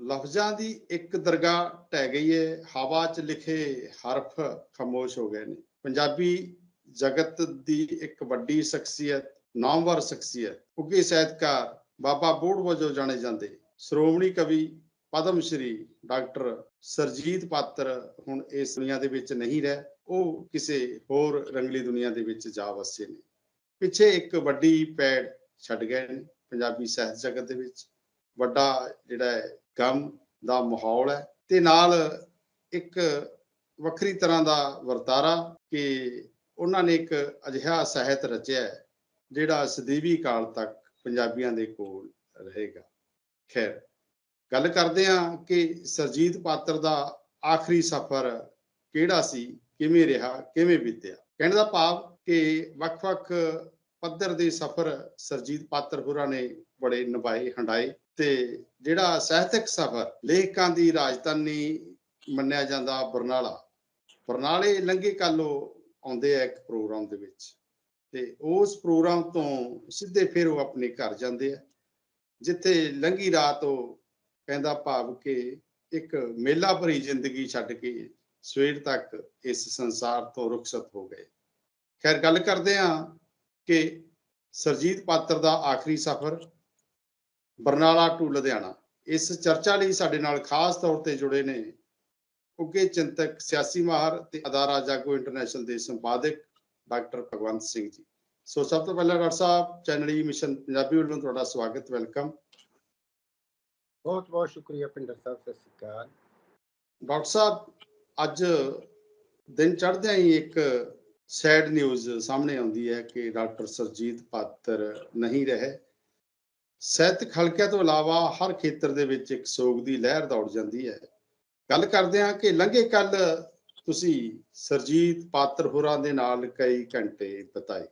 ਲਫ਼ਜ਼ਾਂ ਦੀ ਇੱਕ ਦਰਗਾਹ ਢਹਿ ਗਈ ਹੈ ਹਵਾ 'ਚ ਲਿਖੇ ਹਰਫ ਖਾਮੋਸ਼ ਹੋ ਗਏ ਨੇ। ਪੰਜਾਬੀ ਜਗਤ ਦੀ ਇੱਕ ਵੱਡੀ ਸ਼ਖਸੀਅਤ, ਨਾਮਵਰ ਸ਼ਖਸੀਅਤ, ਉੱਘੇ ਸਾਹਿਤਕਾਰ, ਬਾਬਾ ਬੋੜ ਵਜੋਂ ਜਾਣੇ ਜਾਂਦੇ। ਸ਼੍ਰੋਮਣੀ ਕਵੀ ਪਦਮ ਸ਼੍ਰੀ ਡਾਕਟਰ ਸਰਜੀਤ ਪਾਤਰ ਹੁਣ ਇਸ ਦੁਨੀਆ ਦੇ ਵਿੱਚ ਨਹੀਂ ਰਹਿ, ਉਹ ਕਿਸੇ ਹੋਰ ਰੰਗਲੀ ਦੁਨੀਆ ਦੇ ਵਿੱਚ ਜਾ ਵਸੇ ਨੇ। ਪਿੱਛੇ ਇੱਕ ਵੱਡੀ ਪੈੜ ਛੱਡ ਗਏ ਨੇ ਪੰਜਾਬੀ ਸਾਹਿਤ ਜਗਤ ਦੇ ਵਿੱਚ। ਵੱਡਾ ਜਿਹੜਾ ਹੈ ਗਮ ਦਾ ਮਾਹੌਲ ਹੈ। ਤੇ ਨਾਲ ਇੱਕ ਵੱਖਰੀ ਤਰ੍ਹਾਂ ਦਾ ਵਰਤਾਰਾ ਕਿ ਉਹਨਾਂ ਨੇ ਇੱਕ ਅਜਿਹਾ ਸਾਹਿਤ ਰਚਿਆ ਹੈ, ਜਿਹੜਾ ਸਦੀਵੀ ਕਾਲ ਤੱਕ ਪੰਜਾਬੀਆਂ ਦੇ ਕੋਲ ਰਹੇਗਾ। ਖੈਰ, ਗੱਲ ਕਰਦੇ ਹਾਂ ਕਿ ਸਰਜੀਤ ਪਾਤਰ ਦਾ ਆਖਰੀ ਸਫ਼ਰ ਕਿਹੜਾ ਸੀ, ਕਿਵੇਂ ਰਿਹਾ, ਕਿਵੇਂ ਬੀਤਿਆ। ਕਹਿਣ ਦਾ ਭਾਵ ਕਿ ਵੱਖ-ਵੱਖ ਪੱਧਰ ਦੇ ਸਫ਼ਰ ਸਰਜੀਤ ਪਾਤਰ ਹੋਰਾਂ ਨੇ ਬੜੇ ਨਿਭਾਏ, ਹੰਡਾਏ ਤੇ ਜਿਹੜਾ ਸਾਹਿਤਕ ਸਫ਼ਰ ਲੇਖਕਾਂ ਦੀ ਰਾਜਧਾਨੀ ਮੰਨਿਆ ਜਾਂਦਾ ਬਰਨਾਲਾ। ਬਰਨਾਲੇ ਲੰਗੇ ਕਾਲੋ ਆਉਂਦੇ ਆ ਇੱਕ ਪ੍ਰੋਗਰਾਮ ਦੇ ਵਿੱਚ ਤੇ ਉਸ ਪ੍ਰੋਗਰਾਮ ਤੋਂ ਸਿੱਧੇ ਫਿਰ ਉਹ ਆਪਣੇ ਘਰ ਜਾਂਦੇ ਆ, ਜਿੱਥੇ ਲੰਗੀ ਰਾਤ ਉਹ ਕਹਿੰਦਾ ਭਾਵ ਕਿ ਇੱਕ ਮੇਲਾ ਭਰੀ ਜ਼ਿੰਦਗੀ ਛੱਡ ਕੇ ਸਵੇਰ ਤੱਕ ਇਸ ਸੰਸਾਰ ਤੋਂ ਰੁਖਸਤ ਹੋ ਗਏ। ਖੈਰ, ਗੱਲ ਕਰਦੇ ਹਾਂ ਕਿ ਸਰਜੀਤ ਪਾਤਰ ਦਾ ਆਖਰੀ ਸਫ਼ਰ ਬਰਨਾਲਾ ਟੂ ਲੁਧਿਆਣਾ। ਇਸ ਚਰਚਾ ਲਈ ਸਾਡੇ ਨਾਲ ਖਾਸ ਤੌਰ ਤੇ ਜੁੜੇ ਨੇ ਉੱਘੇ ਚਿੰਤਕ ਸਿਆਸੀ ਮਾਹਰ ਤੇ ਅਦਾਰਾ ਜਾਗੋ ਇੰਟਰਨੈਸ਼ਨਲ ਦੇ ਸੰਪਾਦਕ ਡਾਕਟਰ ਭਗਵੰਤ ਸਿੰਘ ਜੀ। ਸੋ ਸਭ ਤੋਂ ਪਹਿਲਾਂ doctor Sahib channel E mission Punjabi ਵੱਲੋਂ ਤੁਹਾਡਾ ਸਵਾਗਤ ਵੈਲਕਮ। ਬਹੁਤ ਬਹੁਤ ਸ਼ੁਕਰੀਆ ਪਿੰਡਰ ਸਾਹਿਬ ਸਤਿ ਸ਼੍ਰੀ ਅਕਾਲ। ਡਾਕਟਰ ਸਾਹਿਬ ਅੱਜ ਦਿਨ ਚੜ੍ਹਦਿਆਂ ਹੀ ਇੱਕ ਸੈਡ ਨਿਊਜ਼ ਸਾਹਮਣੇ ਆਉਂਦੀ ਹੈ ਕਿ ਡਾਕਟਰ ਸਰਜੀਤ ਪਾਤਰ ਨਹੀਂ ਰਹੇ। ਸਾਹਿਤਕ ਹਲਕਿਆਂ ਤੋਂ ਇਲਾਵਾ ਹਰ ਖੇਤਰ ਦੇ ਵਿੱਚ ਇੱਕ ਸੋਗ ਦੀ ਲਹਿਰ ਦੌੜ ਜਾਂਦੀ ਹੈ। ਗੱਲ ਕਰਦੇ ਹਾਂ ਕਿ ਲੰਘੇ ਕੱਲ ਤੁਸੀਂ ਸਰਜੀਤ ਪਾਤਰ ਹੋਰਾਂ ਦੇ ਨਾਲ ਕਈ ਘੰਟੇ ਬਿਤਾਏ।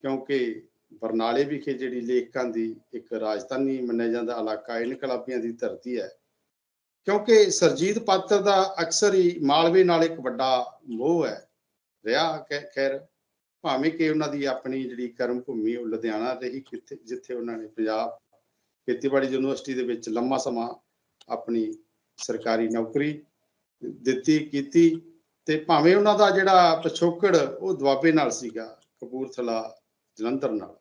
ਕਿਉਂਕਿ ਬਰਨਾਲੇ ਵਿਖੇ ਜਿਹੜੀ ਲੇਖਕਾਂ ਦੀ ਇੱਕ ਰਾਜਧਾਨੀ ਮੰਨਿਆ ਜਾਂਦਾ ਇਲਾਕਾ, ਇਨਕਲਾਬੀਆਂ ਦੀ ਧਰਤੀ ਹੈ। ਕਿਉਂਕਿ ਸਰਜੀਤ ਪਾਤਰ ਦਾ ਅਕਸਰ ਹੀ ਮਾਲਵੇ ਨਾਲ ਇੱਕ ਵੱਡਾ ਮੋਹ ਹੈ। ਰਿਹਾ ਖੈ- ਖੈਰ ਭਾਵੇਂ ਕਿ ਉਹਨਾਂ ਦੀ ਆਪਣੀ ਜਿਹੜੀ ਕਰਮ ਭੂਮੀ ਉਹ ਲੁਧਿਆਣਾ ਰਹੀ, ਕਿੱਥੇ, ਜਿੱਥੇ ਉਹਨਾਂ ਨੇ ਪੰਜਾਬ ਖੇਤੀਬਾੜੀ ਯੂਨੀਵਰਸਿਟੀ ਦੇ ਵਿੱਚ ਲੰਮਾ ਸਮਾਂ ਆਪਣੀ ਸਰਕਾਰੀ ਨੌਕਰੀ ਦਿੱਤੀ, ਕੀਤੀ ਤੇ ਭਾਵੇਂ ਉਹਨਾਂ ਦਾ ਜਿਹੜਾ ਪਿਛੋਕੜ ਉਹ ਦੁਆਬੇ ਨਾਲ ਸੀਗਾ, ਕਪੂਰਥਲਾ, ਜਲੰਧਰ ਨਾਲ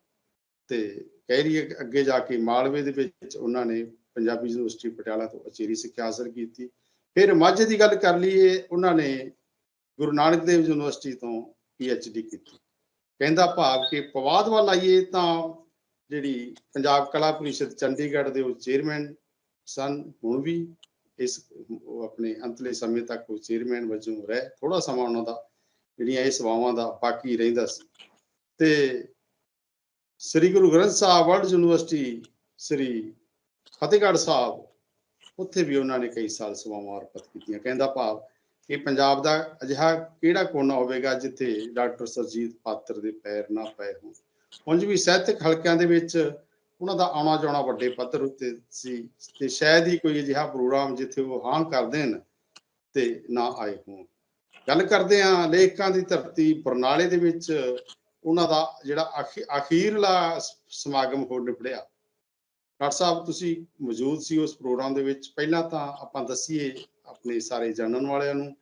ਤੇ ਕਹਿ ਰਹੀ ਅੱਗੇ ਜਾ ਕੇ ਮਾਲਵੇ ਦੇ ਵਿੱਚ ਉਹਨਾਂ ਨੇ ਪੰਜਾਬੀ ਯੂਨੀਵਰਸਿਟੀ ਪਟਿਆਲਾ ਤੋਂ ਅਚੇਰੀ ਸਿੱਖਿਆ ਹਾਸਲ ਕੀਤੀ। ਫਿਰ ਮਾਝੇ ਦੀ ਗੱਲ ਕਰ ਲਈਏ, ਉਹਨਾਂ ਨੇ ਗੁਰੂ ਨਾਨਕ ਦੇਵ ਯੂਨੀਵਰਸਿਟੀ ਤੋਂ ਡੀ ਕੀਤੀ। ਕਹਿੰਦਾ ਭਾਵ ਕਿ ਪਵਾਦ ਵੱਲ ਆਈਏ ਤਾਂ ਜਿਹੜੀ ਪੰਜਾਬ ਕਲਾ ਪਰਿਸ਼ਦ ਚੰਡੀਗੜ੍ਹ ਦੇ ਉਹ ਚੇਅਰਮੈਨ ਸਨ, ਹੁਣ ਵੀ ਇਸ ਆਪਣੇ ਅੰਤਲੇ ਸਮੇਂ ਤੱਕ ਉਹ ਚੇਅਰਮੈਨ ਵਜੋਂ ਰਹਿ ਥੋੜਾ ਸਮਾਂ ਉਹਨਾਂ ਦਾ ਜਿਹੜੀਆਂ ਇਹ ਸੇਵਾਵਾਂ ਦਾ ਬਾਕੀ ਰਹਿੰਦਾ ਸੀ। ਤੇ ਸ੍ਰੀ ਗੁਰੂ ਗ੍ਰੰਥ ਸਾਹਿਬ, ਵਰਲਡ ਯੂਨੀਵਰਸਿਟੀ, ਸ੍ਰੀ ਫਤਿਹਗੜ੍ਹ ਸਾਹਿਬ, ਉੱਥੇ ਵੀ ਉਹਨਾਂ ਨੇ ਕਈ ਸਾਲ ਸੇਵਾਵਾਂ ਅਰਪਿਤ ਕੀਤੀਆਂ। ਕਹਿੰਦਾ ਭਾਵ ਕਿ ਪੰਜਾਬ ਦਾ ਅਜਿਹਾ ਕਿਹੜਾ ਕੋਨਾ ਹੋਵੇਗਾ ਜਿੱਥੇ ਡਾਕਟਰ ਸਰਜੀਤ ਪਾਤਰ ਦੇ ਪੈਰ ਨਾ ਪਏ ਹੋਣ? ਉਂਝ ਵੀ ਸਾਹਿਤਕ ਹਲਕਿਆਂ ਦੇ ਵਿੱਚ ਉਹਨਾਂ ਦਾ ਆਉਣਾ ਜਾਣਾ ਵੱਡੇ ਪੱਧਰ ਉੱਤੇ ਸੀ ਤੇ ਸ਼ਾਇਦ ਹੀ ਕੋਈ ਅਜਿਹਾ ਪ੍ਰੋਗਰਾਮ ਜਿੱਥੇ ਉਹ ਹਾਂ ਕਰ ਦੇਣ ਤੇ ਨਾ ਆਏ ਹੋਣ। ਗੱਲ ਕਰਦੇ ਹਾਂ ਲੇਖਕਾਂ ਦੀ ਧਰਤੀ ਬਰਨਾਲੇ ਦੇ ਵਿੱਚ ਉਹਨਾਂ ਦਾ ਜਿਹੜਾ ਅਖੀਰਲਾ ਸਮਾਗਮ ਹੋ ਨਿਬੜਿਆ ਡਾਕਟਰ ਸਾਹਿਬ, ਤੁਸੀਂ ਮੌਜੂਦ ਸੀ ਉਸ ਪ੍ਰੋਗਰਾਮ ਦੇ ਵਿੱਚ। ਪਹਿਲਾਂ ਤਾਂ ਆਪਾਂ ਦੱਸੀਏ ਆਪਣੇ ਸਾਰੇ ਜਾਣਨ ਵਾਲਿਆਂ ਨੂੰ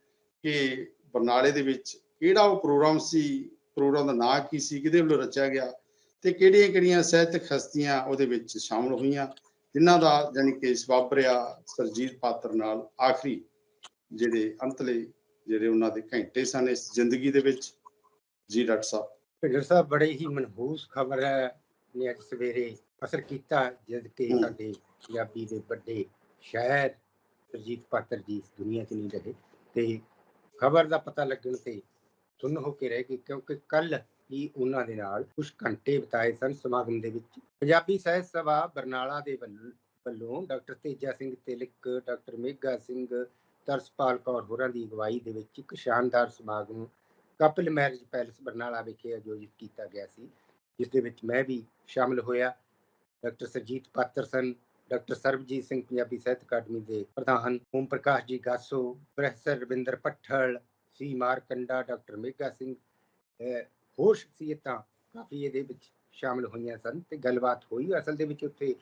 ਕਿ ਬਰਨਾਲੇ ਦੇ ਵਿੱਚ ਕਿਹੜਾ ਉਹ ਪ੍ਰੋਗਰਾਮ ਸੀ ਪ੍ਰੋਗਰਾਮ ਦਾ ਨਾਂ ਕੀ ਸੀ ਕਿਹਦੇ ਵੱਲੋਂ ਰਚਿਆ ਗਿਆ ਤੇ ਕਿਹੜੀਆਂ ਕਿਹੜੀਆਂ ਸਾਹਿਤਕ ਹਸਤੀਆਂ ਉਹਦੇ ਵਿੱਚ ਸ਼ਾਮਲ ਹੋਈਆਂ ਜਿਨ੍ਹਾਂ ਦਾ ਜਾਣੀ ਕਿ ਸਵਾਬਰਿਆ ਸਰਜੀਤ ਪਾਤਰ ਨਾਲ ਆਖਰੀ ਜਿਹੜੇ ਅੰਤਲੇ ਜਿਹੜੇ ਉਹਨਾਂ ਦੇ ਘੰਟੇ ਸਨ ਇਸ ਜ਼ਿੰਦਗੀ ਦੇ ਵਿੱਚ ਜੀ ਡਾਕਟਰ ਸਾਹਿਬ ਪਿੰਡਰ ਸਾਹਿਬ ਬੜੇ ਹੀ ਮਨਹੂਸ ਖਬਰ ਹੈ ਨੇ ਅੱਜ ਸਵੇਰੇ ਅਸਰ ਕੀਤਾ ਜਦ ਕਿ। ਸਾਡੇ ਪੰਜਾਬੀ ਦੇ ਵੱਡੇ ਸ਼ਾਇਰ ਸਰਜੀਤ ਪਾਤਰ ਜੀ ਇਸ ਦੁਨੀਆ 'ਚ ਨਹੀਂ ਰਹੇ ਤੇ ਖਬਰ ਦਾ ਪਤਾ ਲੱਗਣ ਤੇ ਸੁਣ ਹੋ ਕੇ ਰਹਿ ਗਏ ਕਿਉਂਕਿ ਕੱਲ ਹੀ ਉਹਨਾਂ ਦੇ ਨਾਲ ਕੁਝ ਘੰਟੇ ਬਿਤਾਏ ਸਨ ਸਮਾਗਮ ਦੇ ਵਿੱਚ। ਪੰਜਾਬੀ ਸਾਹਿਤ ਸਭਾ ਬਰਨਾਲਾ ਦੇ ਵੱਲ- ਵੱਲੋਂ ਡਾਕਟਰ ਤੇਜਾ ਸਿੰਘ ਤਿਲਕ, ਡਾਕਟਰ ਮੇਘਾ ਸਿੰਘ, ਤਰਸਪਾਲ ਕੌਰ ਹੋਰਾਂ ਦੀ ਅਗਵਾਈ ਦੇ ਵਿੱਚ ਇੱਕ ਸ਼ਾਨਦਾਰ ਸਮਾਗਮ ਕਪਿਲ ਮੈਰਿਜ ਪੈਲਸ ਬਰਨਾਲਾ ਵਿਖੇ ਆਯੋਜਿਤ ਕੀਤਾ ਗਿਆ ਸੀ, ਜਿਸ ਦੇ ਵਿੱਚ ਮੈਂ ਵੀ ਸ਼ਾਮਲ ਹੋਇਆ। ਡਾਕਟਰ ਸਰਜੀਤ ਪਾਤਰ ਸਨ ਡਾਕਟਰ ਸਰਬਜੀਤ ਸਿੰਘ ਪੰਜਾਬੀ ਸਾਹਿਤ ਅਕਾਦਮੀ ਦੇ ਪ੍ਰਧਾਨ, Om Prakash ji Gaso, professor Ravinder Pathal C Markanda doctor Megha Singh, ਅਹ ਹੋਰ ਸ਼ਖਸੀਅਤਾਂ ਕਾਫੀ ਇਹਦੇ ਵਿੱਚ ਸ਼ਾਮਲ ਹੋਈਆਂ ਸਨ ਤੇ ਗੱਲਬਾਤ ਹੋਈ ਅਸਲ ਦੇ ਵਿੱਚ ਉੱਥੇ,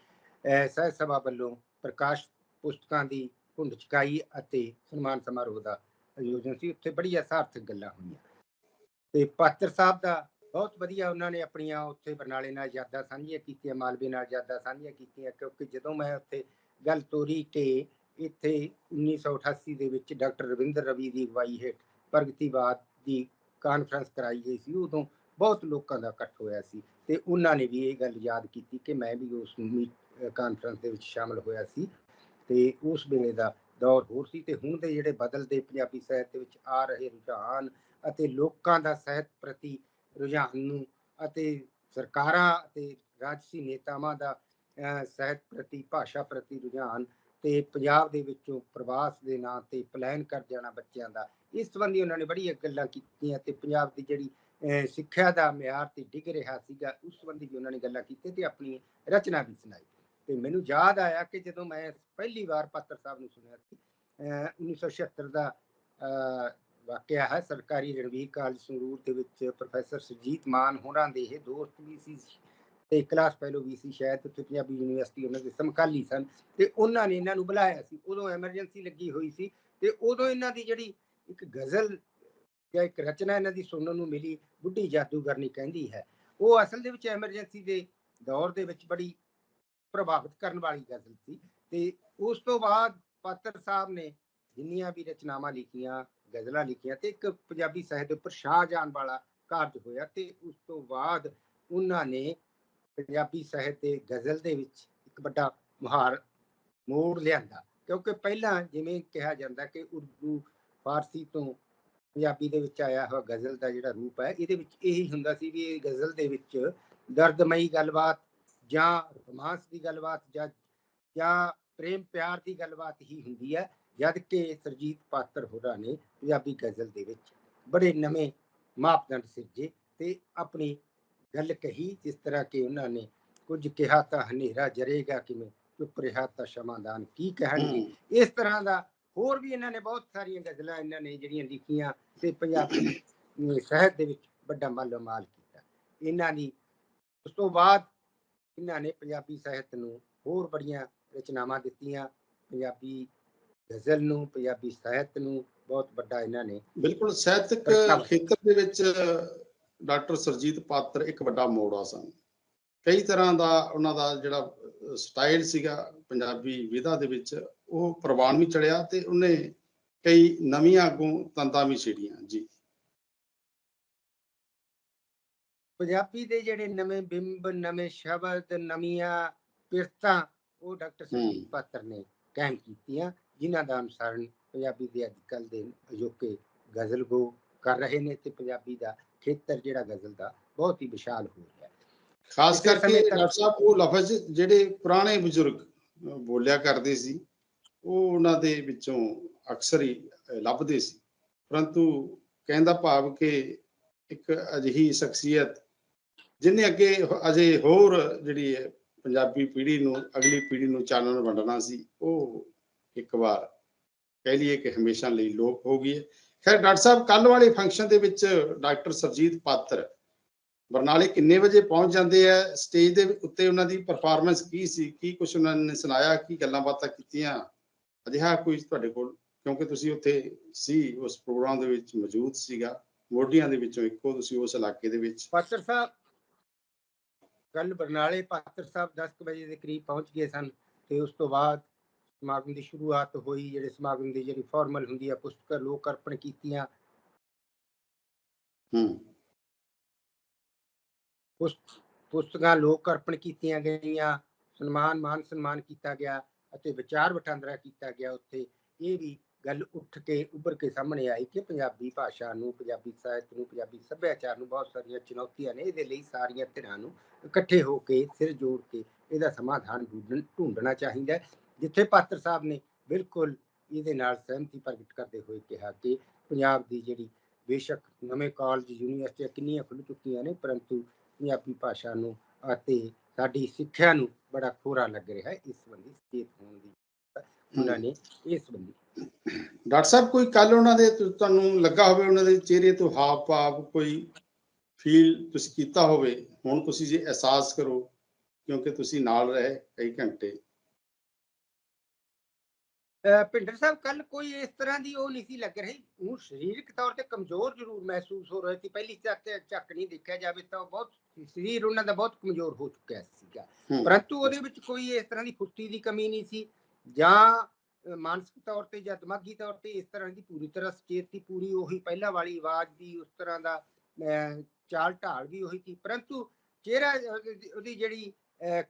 ਅਹ ਸਾਹਿਤ ਸਭਾ ਵੱਲੋਂ ਪ੍ਰਕਾਸ਼ ਪੁਸਤਕਾਂ ਦੀ ਘੁੰਡ ਚੁਕਾਈ ਅਤੇ ਸਨਮਾਨ ਸਮਾਰੋਹ ਦਾ ਆਯੋਜਨ ਸੀ, ਉੱਥੇ ਬੜੀ ਸਾਰਥਕ ਗੱਲਾਂ ਹੋਈਆਂ। ਤੇ ਪਾਤਰ ਸਾਹਿਬ ਦਾ ਬਹੁਤ ਵਧੀਆ ਉਹਨਾਂ ਨੇ ਆਪਣੀਆਂ ਉੱਥੇ ਬਰਨਾਲੇ ਨਾਲ ਯਾਦਾਂ ਸਾਂਝੀਆਂ ਕੀਤੀਆਂ, ਮਾਲਵੇ ਨਾਲ ਯਾਦਾਂ ਸਾਂਝੀਆਂ ਕੀਤੀਆਂ, ਕਿਉਂਕਿ ਜਦੋਂ ਮੈਂ ਉੱਥੇ ਗੱਲ ਤੋਰੀ ਕਿ ਇੱਥੇ 1988 ਦੇ ਵਿੱਚ ਡਾਕਟਰ ਰਵਿੰਦਰ ਰਵੀ ਦੀ ਅਗਵਾਈ ਹੇਠ ਪ੍ਰਗਤੀਵਾਦ ਦੀ ਕਾਨਫਰੰਸ ਕਰਾਈ ਗਈ ਸੀ, ਉਦੋਂ ਬਹੁਤ ਲੋਕਾਂ ਦਾ ਇਕੱਠ ਹੋਇਆ ਸੀ ਤੇ ਉਹਨਾਂ ਨੇ ਵੀ ਇਹ ਗੱਲ ਯਾਦ ਕੀਤੀ ਕਿ ਮੈਂ ਵੀ ਉਸ ਕਾਨਫਰੰਸ ਦੇ ਵਿੱਚ ਸ਼ਾਮਲ ਹੋਇਆ ਸੀ ਤੇ ਉਸ ਵੇਲੇ ਦਾ ਦੌਰ ਹੋਰ ਸੀ ਤੇ ਹੁਣ ਦੇ ਜਿਹੜੇ ਬਦਲਦੇ ਪੰਜਾਬੀ ਸਾਹਿਤ ਦੇ ਵਿੱਚ ਆ ਰਹੇ ਰੁਝਾਨ ਅਤੇ ਲੋਕਾਂ ਦਾ ਸਾਹਿਤ ਪ੍ਰਤੀ ਰੁਝਾਨ ਨੂੰ ਅਤੇ ਸਰਕਾਰਾਂ ਅਤੇ ਰਾਜਸੀ ਨੇਤਾਵਾਂ ਦਾ ਅਹ, ਸਾਹਿਤ ਪ੍ਰਤੀ ਭਾਸ਼ਾ ਪ੍ਰਤੀ ਰੁਝਾਨ ਤੇ ਪੰਜਾਬ ਦੇ ਵਿੱਚੋਂ ਪ੍ਰਵਾਸ ਦੇ ਨਾਂ ਤੇ ਪਲਾਇਨ ਕਰ ਜਾਣਾ ਬੱਚਿਆਂ ਦਾ। ਇਸ ਸੰਬੰਧੀ ਉਹਨਾਂ ਨੇ ਬੜੀਆਂ ਗੱਲਾਂ ਕੀਤੀਆਂ ਤੇ ਪੰਜਾਬ ਦੀ ਜਿਹੜੀ ਸਿੱਖਿਆ ਦਾ ਮਿਆਰ ਤੇ ਡਿੱਗ ਰਿਹਾ ਸੀਗਾ ਉਸ ਸੰਬੰਧੀ ਵੀ ਉਹਨਾਂ ਨੇ ਗੱਲਾਂ ਕੀਤੀਆਂ ਤੇ ਆਪਣੀ ਰਚਨਾ ਵੀ ਸੁਣਾਈ। ਤੇ ਮੈਨੂੰ ਯਾਦ ਆਇਆ ਕਿ ਜਦੋਂ ਮੈਂ ਪਹਿਲੀ ਵਾਰ ਪਾਤਰ ਸਾਹਿਬ ਨੂੰ ਸੁਣਿਆ ਸੀ ਅਹ 1976 ਦਾ ਵਾਕਿਆ ਹੈ, ਸਰਕਾਰੀ ਰਣਵੀਰ ਕਾਲਜ ਸੰਗਰੂਰ ਦੇ ਵਿੱਚ ਪ੍ਰੋਫੈਸਰ ਸੁਰਜੀਤ ਮਾਨ ਹੋਰਾਂ ਦੇ ਇਹ ਦੋਸਤ ਵੀ ਸੀ ਤੇ ਕਲਾਸ ਫੈਲੋ ਵੀ ਸੀ ਸ਼ਾਇਦ ਉੱਥੇ ਪੰਜਾਬੀ ਯੂਨੀਵਰਸਿਟੀ ਉਹਨਾਂ ਦੇ ਸਮਕਾਲੀ ਸਨ ਤੇ ਉਹਨਾਂ ਨੇ ਇਹਨਾਂ ਨੂੰ ਬੁਲਾਇਆ ਸੀ। ਉਦੋਂ ਐਮਰਜੈਂਸੀ ਲੱਗੀ ਹੋਈ ਸੀ ਤੇ ਉਦੋਂ ਇਹਨਾਂ ਦੀ ਜਿਹੜੀ ਇੱਕ ਗਜ਼ਲ ਜਾਂ ਇੱਕ ਰਚਨਾ ਇਹਨਾਂ ਦੀ ਸੁਣਨ ਨੂੰ ਮਿਲੀ, ਬੁੱਢੀ ਜਾਦੂਗਰਨੀ ਕਹਿੰਦੀ ਹੈ। ਉਹ ਅਸਲ ਦੇ ਵਿੱਚ ਐਮਰਜੈਂਸੀ ਦੇ ਦੌਰ ਦੇ ਵਿੱਚ ਬੜੀ ਪ੍ਰਭਾਵਿਤ ਕਰਨ ਵਾਲੀ ਗਜ਼ਲ ਸੀ ਤੇ ਉਸ ਤੋਂ ਬਾਅਦ ਪਾਤਰ ਸਾਹਿਬ ਨੇ ਜਿੰਨੀਆਂ ਵੀ ਰਚਨਾਵਾਂ ਲਿਖੀਆਂ ਗਜ਼ਲਾਂ ਲਿਖੀਆਂ ਤੇ ਇੱਕ ਪੰਜਾਬੀ ਸਾਹਿਤ ਉੱਪਰ ਛਾ ਜਾਣ ਵਾਲਾ ਕਾਰਜ ਹੋਇਆ ਤੇ ਉਸ ਤੋਂ ਬਾਅਦ ਉਹਨਾਂ ਨੇ ਪੰਜਾਬੀ ਸਾਹਿਤ ਦੇ ਗਜ਼ਲ ਦੇ ਵਿੱਚ ਇੱਕ ਵੱਡਾ ਮੁਹਾਰ, ਮੋੜ ਲਿਆਂਦਾ। ਕਿਉਂਕਿ ਪਹਿਲਾਂ ਜਿਵੇਂ ਕਿਹਾ ਜਾਂਦਾ ਕਿ ਉਰਦੂ, ਫਾਰਸੀ ਤੋਂ ਪੰਜਾਬੀ ਦੇ ਵਿੱਚ ਆਇਆ ਹੋਇਆ ਗਜ਼ਲ ਦਾ ਜਿਹੜਾ ਰੂਪ ਹੈ, ਇਹਦੇ ਵਿੱਚ ਇਹੀ ਹੁੰਦਾ ਸੀ ਵੀ ਇਹ ਗਜ਼ਲ ਦੇ ਵਿੱਚ ਦਰਦਮਈ ਗੱਲਬਾਤ ਜਾਂ ਰੋਮਾਂਸ ਦੀ ਗੱਲਬਾਤ ਜਾਂ ਜਾਂ ਪ੍ਰੇਮ ਪਿਆਰ ਦੀ ਗੱਲਬਾਤ ਹੀ ਹੁੰਦੀ ਹੈ। ਜਦ ਕਿ ਸਰਜੀਤ ਪਾਤਰ ਹੋਰਾਂ ਨੇ ਪੰਜਾਬੀ ਗਜ਼ਲ ਦੇ ਵਿੱਚ ਬੜੇ ਨਵੇਂ ਮਾਪਦੰਡ ਸਿਰਜੇ ਤੇ ਆਪਣੀ ਗੱਲ ਕਹੀ ਜਿਸ ਤਰ੍ਹਾਂ ਕਿ ਉਹਨਾਂ ਨੇ ਕੁਝ ਕਿਹਾ ਤਾਂ ਹਨੇਰਾ ਜਰੇਗਾ ਕਿਵੇਂ ਚੁੱਪ ਰਿਹਾ ਤਾਂ ਸ਼ਮਾਦਾਨ ਕੀ ਕਹਿਣਗੇ? ਇਸ ਤਰ੍ਹਾਂ ਦਾ ਹੋਰ ਵੀ ਇਹਨਾਂ ਨੇ ਬਹੁਤ ਸਾਰੀਆਂ ਗਜ਼ਲਾਂ ਇਹਨਾਂ ਨੇ ਜਿਹੜੀਆਂ ਲਿਖੀਆਂ ਤੇ ਪੰਜਾਬੀ ਸਾਹਿਤ ਦੇ ਵਿੱਚ ਵੱਡਾ ਮਾਲੋ-ਮਾਲ ਕੀਤਾ। ਇਹਨਾਂ ਦੀ ਉਸ ਤੋਂ ਬਾਅਦ ਇਹਨਾਂ ਨੇ ਪੰਜਾਬੀ ਸਾਹਿਤ ਨੂੰ ਹੋਰ ਬੜੀਆਂ ਰਚਨਾਵਾਂ ਦਿੱਤੀਆਂ ਪੰਜਾਬੀ ਗਜ਼ਲ ਨੂੰ ਪੰਜਾਬੀ ਸਾਹਿਤ ਨੂੰ ਬਹੁਤ ਵੱਡਾ ਇਹਨਾਂ ਨੇ ਬਿਲਕੁਲ ਸਾਹਿਤਕ। ਖੇਤਰ ਦੇ ਵਿੱਚ ਡਾਕਟਰ ਸਰਜੀਤ ਪਾਤਰ ਇੱਕ ਵੱਡਾ ਮੋੜਾ ਸਨ ਕਈ ਤਰ੍ਹਾਂ ਦਾ ਉਹਨਾਂ ਦਾ ਜਿਹੜਾ ਸਟਾਈਲ ਸੀਗਾ ਪੰਜਾਬੀ ਵਿਧਾ ਦੇ ਵਿੱਚ ਉਹ ਪ੍ਰਵਾਨ ਵੀ ਚੜਿਆ ਤੇ ਉਹਨੇ ਕਈ ਨਵੀਆਂ ਅੱਗੋਂ ਤੰਦਾਂ ਵੀ ਛੇੜੀਆਂ ਜੀ ਪੰਜਾਬੀ ਦੇ ਜਿਹੜੇ ਨਵੇਂ ਬਿੰਬ ਨਵੇਂ ਸ਼ਬਦ ਨਵੀਆਂ ਪਿਰਤਾਂ ਉਹ ਡਾਕਟਰ ਸਰਜੀਤ। ਪਾਤਰ ਨੇ ਕਾਇਮ ਕੀਤੀਆਂ ਜਿਨ੍ਹਾਂ ਦਾ ਅਨੁਸਰਨ ਪੰਜਾਬੀ ਦੇ ਅੱਜ ਕੱਲ੍ਹ ਦੇ ਅਜੋਕੇ ਗਜ਼ਲ ਗੋ ਕਰ ਰਹੇ ਨੇ ਤੇ ਪੰਜਾਬੀ ਦਾ ਖੇਤਰ ਜਿਹੜਾ ਗਜ਼ਲ ਦਾ ਬਹੁਤ ਹੀ ਵਿਸ਼ਾਲ ਹੋ ਰਿਹਾ ਹੈ। ਖਾਸ ਕਰਕੇ ਸਾਹਿਬ ਉਹ ਲਫ਼ਜ਼ ਜਿਹੜੇ ਪੁਰਾਣੇ ਬਜ਼ੁਰਗ ਬੋਲਿਆ ਕਰਦੇ ਸੀ ਉਹ ਉਹਨਾਂ ਦੇ ਵਿੱਚੋਂ ਅਕਸਰ ਹੀ ਲੱਭਦੇ ਸੀ। ਪਰੰਤੂ ਕਹਿੰਦਾ ਭਾਵ ਕਿ ਇੱਕ ਅਜਿਹੀ ਸ਼ਖਸੀਅਤ ਜਿਹਨੇ ਅੱਗੇ ਅਜੇ ਹੋਰ ਜਿਹੜੀ ਹੈ ਪੰਜਾਬੀ ਪੀੜ੍ਹੀ ਨੂੰ ਅਗਲੀ ਪੀੜ੍ਹੀ ਨੂੰ ਚਾਨਣ ਵੰਡਣਾ ਸੀ ਉਹ ਇੱਕ ਵਾਰ ਕਹਿ ਲਈਏ ਕਿ ਹਮੇਸ਼ਾ ਲਈ ਲੋਪ ਹੋ ਗਈ ਹੈ। ਖੈਰ, ਡਾਕਟਰ ਸਾਹਿਬ ਕੱਲ ਵਾਲੇ ਫੰਕਸ਼ਨ ਦੇ ਵਿੱਚ ਡਾਕਟਰ ਸਰਜੀਤ ਪਾਤਰ ਬਰਨਾਲੇ ਕਿੰਨੇ ਵਜੇ ਪਹੁੰਚ ਜਾਂਦੇ ਆ? ਸਟੇਜ ਦੇ ਉੱਤੇ ਉਹਨਾਂ ਦੀ ਪਰਫਾਰਮੈਂਸ ਕੀ ਸੀ? ਕੀ ਕੁਝ ਉਹਨਾਂ ਨੇ ਸੁਣਾਇਆ? ਕੀ ਗੱਲਾਂ ਬਾਤਾਂ ਕੀਤੀਆਂ? ਅਜਿਹਾ ਕੋਈ ਤੁਹਾਡੇ ਕੋਲ? ਕਿਉਂਕਿ ਤੁਸੀਂ ਉੱਥੇ ਸੀ, ਉਸ ਪ੍ਰੋਗਰਾਮ ਦੇ ਵਿੱਚ ਮੌਜੂਦ ਸੀਗਾ। ਮੋਢੀਆਂ ਦੇ ਵਿੱਚੋਂ ਇੱਕੋ ਤੁਸੀਂ ਉਸ ਇਲਾਕੇ ਦੇ ਵਿੱਚ। ਪਾਤਰ ਸਾਹਿਬ ਕੱਲ ਬਰਨਾਲੇ ਪਾਤਰ ਸਾਹਿਬ 10 ਵਜੇ ਦੇ ਕਰੀਬ ਪਹੁੰਚ ਗਏ ਸਨ ਤੇ ਉਸ ਤੋਂ ਬਾਅਦ ਸਮਾਗਮ ਦੀ ਸ਼ੁਰੂਆਤ ਹੋਈ ਜਿਹੜੇ ਸਮਾਗਮ ਦੀ ਜਿਹੜੀ ਫਾਰਮਲ ਹੁੰਦੀ ਆ ਪੁਸਤਕਾਂ ਲੋਕ ਅਰਪਣ ਕੀਤੀਆਂ। ਹੂੰ। ਪੁਸਤਕਾਂ ਲੋਕ ਅਰਪਣ ਕੀਤੀਆਂ ਗਈਆਂ ਸਨਮਾਨ ਮਾਨ ਸਨਮਾਨ ਕੀਤਾ ਗਿਆ ਅਤੇ ਵਿਚਾਰ ਵਟਾਂਦਰਾ ਕੀਤਾ ਗਿਆ ਉੱਥੇ। ਇਹ ਵੀ ਗੱਲ ਉੱਠ ਕੇ ਉੱਭਰ ਕੇ ਸਾਹਮਣੇ ਆਈ ਕਿ ਪੰਜਾਬੀ ਭਾਸ਼ਾ ਨੂੰ ਪੰਜਾਬੀ ਸਾਹਿਤ ਨੂੰ ਪੰਜਾਬੀ ਸੱਭਿਆਚਾਰ ਨੂੰ ਬਹੁਤ ਸਾਰੀਆਂ ਚੁਣੌਤੀਆਂ ਨੇ ਇਹਦੇ ਲਈ ਸਾਰੀਆਂ ਧਿਰਾਂ ਨੂੰ ਇਕੱਠੇ ਹੋ ਕੇ ਸਿਰ ਜੋੜ ਕੇ ਇਹਦਾ ਸਮਾਧਾਨ ਢੂੰਡਣਾ ਚਾਹੀਦਾ ਹੈ। ਜਿੱਥੇ ਪਾਤਰ ਸਾਹਿਬ ਨੇ ਬਿਲਕੁਲ ਇਹਦੇ ਨਾਲ ਸਹਿਮਤੀ ਪ੍ਰਗਟ ਕਰਦੇ ਹੋਏ ਕਿਹਾ ਕਿ ਪੰਜਾਬ ਦੀ ਜਿਹੜੀ ਬੇਸ਼ੱਕ ਨਵੇਂ ਕਾਲਜ ਯੂਨੀਵਰਸਿਟੀਆਂ ਕਿੰਨੀਆਂ ਖੁੱਲ ਚੁੱਕੀਆਂ ਨੇ ਪਰੰਤੂ ਪੰਜਾਬੀ ਭਾਸ਼ਾ ਨੂੰ ਅਤੇ ਸਾਡੀ ਸਿੱਖਿਆ ਨੂੰ ਬੜਾ ਖੋਰਾ ਲੱਗ ਰਿਹਾ ਹੈ ਇਸ ਸੰਬੰਧੀ ਸਚੇਤ ਹੋਣ ਦੀ ਉਹਨਾਂ ਨੇ ਇਸ ਸੰਬੰਧੀ ਡਾਕਟਰ ਸਾਹਿਬ ਕੋਈ ਕੱਲ ਉਹਨਾਂ ਦੇ ਤੁਹਾਨੂੰ ਲੱਗਾ ਹੋਵੇ ਉਹਨਾਂ ਦੇ ਚਿਹਰੇ ਤੋਂ ਹਾਵ ਭਾਵ ਕੋਈ ਫੀਲ ਤੁਸੀਂ ਕੀਤਾ ਹੋਵੇ? ਹੁਣ ਤੁਸੀਂ ਜੇ ਅਹਿਸਾਸ ਕਰੋ ਕਿਉਂਕਿ ਤੁਸੀਂ ਨਾਲ ਰਹੇ ਕਈ ਘੰਟੇ। ਭਿੰਡਰ ਸਾਹਿਬ ਕੱਲ ਕੋਈ ਇਸ ਤਰ੍ਹਾਂ ਦੀ ਉਹ ਨਹੀਂ ਸੀ ਲੱਗ ਰਹੀ। ਉਹ ਸਰੀਰਕ ਤੌਰ ਤੇ ਕਮਜ਼ੋਰ ਜ਼ਰੂਰ ਮਹਿਸੂਸ ਹੋ ਰਹੇ ਸੀ। ਪਹਿਲੀ ਚੱਕ ਚੱਕ ਨਹੀਂ ਦੇਖਿਆ ਜਾਵੇ ਤਾਂ ਬਹੁਤ ਸਰੀਰ ਉਹਨਾਂ ਦਾ ਬਹੁਤ ਕਮਜ਼ੋਰ ਹੋ ਚੁੱਕਿਆ ਸੀਗਾ। ਪਰੰਤੂ ਉਹਦੇ ਵਿੱਚ ਕੋਈ ਇਸ ਤਰ੍ਹਾਂ ਦੀ ਫੁਰਤੀ ਦੀ ਕਮੀ ਨਹੀਂ ਸੀ ਜਾਂ ਮਾਨਸਿਕ ਤੌਰ ਤੇ ਜਾਂ ਦਿਮਾਗੀ ਤੌਰ ਤੇ ਇਸ ਤਰ੍ਹਾਂ ਦੀ ਪੂਰੀ ਤਰ੍ਹਾਂ ਸੁਚੇਤ ਸੀ ਪੂਰੀ ਉਹੀ ਪਹਿਲਾਂ ਵਾਲੀ ਆਵਾਜ਼ ਦੀ ਉਸ ਤਰ੍ਹਾਂ ਦਾ ਚਾਲ ਢਾਲ ਵੀ ਉਹੀ ਸੀ। ਪਰੰਤੂ ਚਿਹਰਾ ਉਹਦੀ ਜਿਹੜੀ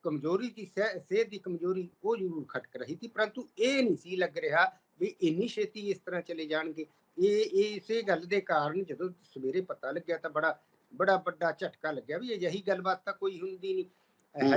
ਕਮਜ਼ੋਰੀ ਸਿਹ- ਸਿਹਤ ਦੀ ਕਮਜ਼ੋਰੀ ਉਹ ਜ਼ਰੂਰ ਖਟਕ ਰਹੀ ਸੀ ਪਰੰਤੂ ਇਹ ਨਹੀਂ ਸੀ ਲੱਗ ਰਿਹਾ ਵੀ ਇੰਨੀ ਛੇਤੀ ਇਸ ਤਰ੍ਹਾਂ ਚਲੇ ਜਾਣਗੇ। ਇਹ ਇਸੇ ਗੱਲ ਦੇ ਕਾਰਨ ਜਦੋਂ ਸਵੇਰੇ ਪਤਾ ਲੱਗਿਆ ਤਾਂ ਬੜਾ ਬੜਾ ਵੱਡਾ ਝਟਕਾ ਲੱਗਿਆ ਵੀ ਅਜਿਹੀ ਗੱਲਬਾਤ ਤਾਂ ਕੋਈ ਹੁੰਦੀ ਨਹੀਂ।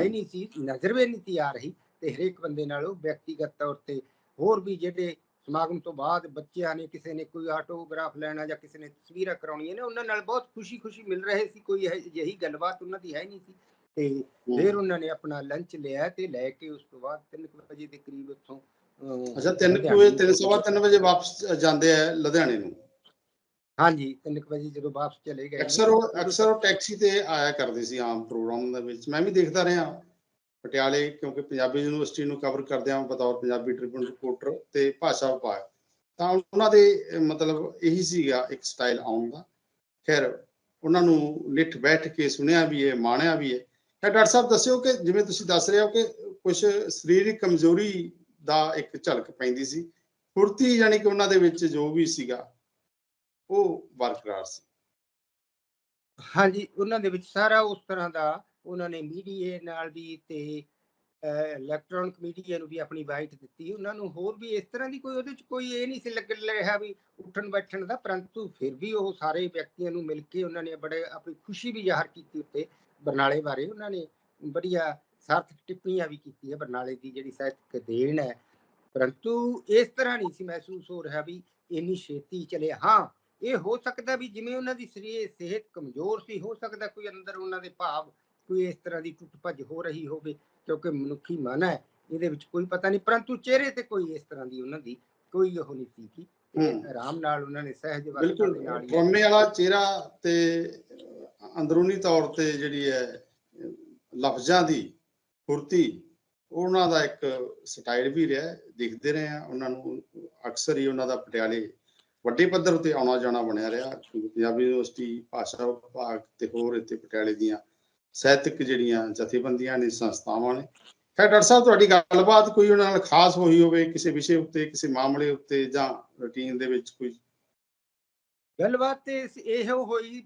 ਹੀ। ਨਹੀਂ ਸੀ ਨਜ਼ਰ ਵੀ ਨਹੀਂ ਸੀ ਆ ਰਹੀ ਤੇ ਹਰੇਕ ਬੰਦੇ ਨਾਲ ਉਹ ਵਿਅਕਤੀਗਤ ਤੌਰ ਤੇ ਹੋਰ ਵੀ ਜਿਹੜੇ ਸਮਾਗਮ ਤੋਂ ਬਾਅਦ ਬੱਚਿਆਂ ਨੇ ਕਿਸੇ ਨੇ ਕੋਈ ਆਟੋਗ੍ਰਾਫ ਲੈਣਾ ਜਾਂ ਕਿਸੇ ਨੇ ਤਸਵੀਰਾਂ ਕਰਾਉਣੀਆਂ ਨੇ ਉਹਨਾਂ ਨਾਲ ਬਹੁਤ ਖੁਸ਼ੀ-ਖੁਸ਼ੀ ਮਿਲ ਰਹੇ ਸੀ ਕੋਈ ਇਹ ਅਜਿਹੀ ਗੱਲਬਾਤ ਉਹਨਾਂ ਦੀ ਹੈ ਨਹੀਂ ਸੀ। ਤੇ ਫਿਰ ਉਹਨਾਂ ਨੇ ਆਪਣਾ ਲੰਚ ਲਿਆ ਤੇ ਲੈ ਕੇ ਉਸ ਤੋਂ ਬਾਅਦ 3 ਵਜੇ ਦੇ ਕਰੀਬ ਉੱਥੋਂ ਅੱਛਾ 3 ਲੁਧਿਆਣੇ ਵਜੇ 3 ਸਵਾ 3 ਵਜੇ ਵਾਪਸ ਜਾਂਦੇ ਆ ਲੁਧਿਆਣੇ ਨੂੰ? ਹਾਂਜੀ 3 ਵਜੇ ਜਦੋਂ ਵਾਪਸ ਚਲੇ ਗਏ। ਅਕਸਰ ਉਹ ਅਕਸਰ ਉਹ ਟੈਕਸੀ ਤੇ ਆਇਆ ਕਰਦੇ ਸੀ ਆਮ ਪ੍ਰੋਗਰਾਮ ਦੇ ਵਿੱਚ। ਮੈਂ ਵੀ ਦੇਖਦਾ ਰਿਹਾ ਪਟਿਆਲੇ ਕਿਉਂਕਿ ਪੰਜਾਬੀ ਯੂਨੀਵਰਸਿਟੀ ਨੂੰ ਕਵਰ ਕਰਦੇ ਹਾਂ ਬਤੌਰ ਪੰਜਾਬੀ ਟ੍ਰਿਬਿਊਨ ਰਿਪੋਰਟਰ ਤੇ ਭਾਸ਼ਾ ਵਿਭਾਗ। ਤਾਂ ਉਹਨਾਂ ਦੇ ਮਤਲਬ ਇਹੀ ਸੀਗਾ ਇੱਕ ਸਟਾਈਲ ਆਉਣ ਦਾ। ਖੈਰ ਉਹਨਾਂ ਨੂੰ ਨਿੱਠ ਬੈਠ ਕੇ ਸੁਣਿਆ ਵੀ ਹੈ ਮਾਣਿਆ ਵੀ ਹੈ। ਤਾਂ ਡਾਕਟਰ ਸਾਹਿਬ ਦੱਸਿਓ ਕਿ ਜਿਵੇਂ ਤੁਸੀਂ ਦੱਸ ਰਹੇ ਹੋ ਕਿ ਕੁਝ ਸਰੀਰਕ ਕਮਜ਼ੋਰੀ ਦਾ ਇੱਕ ਝਲਕ ਪੈਂਦੀ ਸੀ। ਫੁਰਤੀ ਯਾਨੀ ਕਿ ਉਹਨਾਂ ਦੇ ਵਿੱਚ ਜੋ ਵੀ ਸੀਗਾ, ਉਹ ਬਰਕਰਾਰ ਸੀ। ਹਾਂਜੀ, ਉਹਨਾਂ ਦੇ ਵਿੱਚ ਸਾਰਾ ਉਸ ਤਰ੍ਹਾਂ ਦਾ ਉਹਨਾਂ ਨੇ ਮੀਡੀਆ ਨਾਲ ਵੀ ਤੇ ਇਲੈਕਟ੍ਰੋਨਿਕ ਮੀਡੀਆ ਨੂੰ ਵੀ ਆਪਣੀ ਵਾਈਟ ਦਿੱਤੀ। ਉਹਨਾਂ ਨੂੰ ਹੋਰ ਵੀ ਇਸ ਤਰ੍ਹਾਂ ਦੀ ਕੋਈ ਉਹਦੇ ਵਿੱਚ ਕੋਈ ਇਹ ਨਹੀਂ ਸੀ ਲੱਗ ਰਿਹਾ ਵੀ ਉੱਠਣ ਬੈਠਣ ਦਾ, ਪਰੰਤੂ ਫਿਰ ਵੀ ਉਹ ਸਾਰੇ ਵਿਅਕਤੀਆਂ ਨੂੰ ਮਿਲ ਕੇ ਉਹਨਾਂ ਨੇ ਬੜੇ ਆਪਣੀ ਖੁਸ਼ੀ ਵੀ ਜ਼ਾਹਰ ਕੀਤੀ ਉੱਤੇ। ਬਰਨਾਲੇ ਬਾਰੇ ਉਹਨਾਂ ਨੇ ਬੜੀਆ ਸਾਰਥਕ ਟਿੱਪਣੀਆਂ ਵੀ ਕੀਤੀ ਹੈ ਬਰਨਾਲੇ ਦੀ ਜਿਹੜੀ ਸਾਹਿਤਕ ਦੇਣ ਹੈ। ਪਰੰਤੂ ਇਸ ਤਰ੍ਹਾਂ ਨਹੀਂ ਸੀ ਮਹਿਸੂਸ ਹੋ ਰਿਹਾ ਵੀ ਇੰਨੀ ਛੇਤੀ ਚਲੇ। ਹਾਂ ਇਹ ਹੋ ਸਕਦਾ ਵੀ ਜਿਵੇਂ ਉਹਨਾਂ ਦੀ ਸਰੀਰ ਸਿਹਤ ਕਮਜ਼ੋਰ ਸੀ ਹੋ ਸਕਦਾ ਕੋਈ ਅੰਦਰ ਉਹਨਾਂ ਦੇ ਭਾਵ ਕੋਈ ਇਸ ਤਰ੍ਹਾਂ ਦੀ ਟੁੱਟ ਭੱਜ ਹੋ ਰਹੀ ਹੋਵੇ ਕਿਉਂਕਿ ਮਨੁੱਖੀ ਮਨ ਹੈ ਇਹਦੇ ਵਿੱਚ ਕੋਈ ਪਤਾ ਨਹੀਂ। ਪਰੰਤੂ ਚਿਹਰੇ ਤੇ ਕੋਈ ਇਸ ਤਰ੍ਹਾਂ ਦੀ ਉਹਨਾਂ ਦੀ ਕੋਈ ਉਹ ਨਹੀਂ ਸੀ ਕਿ। ਆਰਾਮ ਨਾਲ ਉਹਨਾਂ ਨੇ ਸਹਿਜ ਬਿਲਕੁਲ ਦੇ ਨਾਲ ਹੀ ਵਾਲਾ ਚਿਹਰਾ ਤੇ ਅੰਦਰੂਨੀ ਤੌਰ ਤੇ ਜਿਹੜੀ ਹੈ, ਲਫ਼ਜ਼ਾਂ ਦੀ ਫੁਰਤੀ, ਉਹਨਾਂ ਦਾ ਇੱਕ ਸਟਾਈਲ ਵੀ ਰਿਹਾ, ਦੇਖਦੇ ਰਹੇ ਆ ਉਹਨਾਂ ਨੂੰ ਅਕਸਰ ਹੀ ਉਹਨਾਂ ਦਾ ਪਟਿਆਲੇ ਵੱਡੇ ਪੱਧਰ ਉਤੇ ਆਉਣਾ ਜਾਣਾ ਬਣਿਆ ਰਿਹਾ। ਪੰਜਾਬੀ ਯੂਨੀਵਰਸਿਟੀ, ਭਾਸ਼ਾ ਵਿਭਾਗ ਤੇ ਹੋਰ ਇੱਥੇ ਪਟਿਆਲੇ ਦੀਆਂ ਸਾਹਿਤਕ ਜਿਹੜੀਆਂ ਜਥੇਬੰਦੀਆਂ ਨੇ, ਸੰਸਥਾਵਾਂ ਨੇ। ਖੈਰ, ਡਾਕਟਰ ਸਾਹਿਬ, ਤੁਹਾਡੀ ਗੱਲਬਾਤ ਕੋਈ ਉਹਨਾਂ ਨਾਲ ਖਾਸ ਹੋਈ ਹੋਵੇ, ਕਿਸੇ ਵਿਸ਼ੇ ਉੱਤੇ, ਕਿਸੇ ਮਾਮਲੇ ਉੱਤੇ ਜਾਂ ਰੁਟੀਨ ਦੇ ਵਿੱਚ ਕੋਈ ਗੱਲਬਾਤ ਇਹੋ ਹੋਈ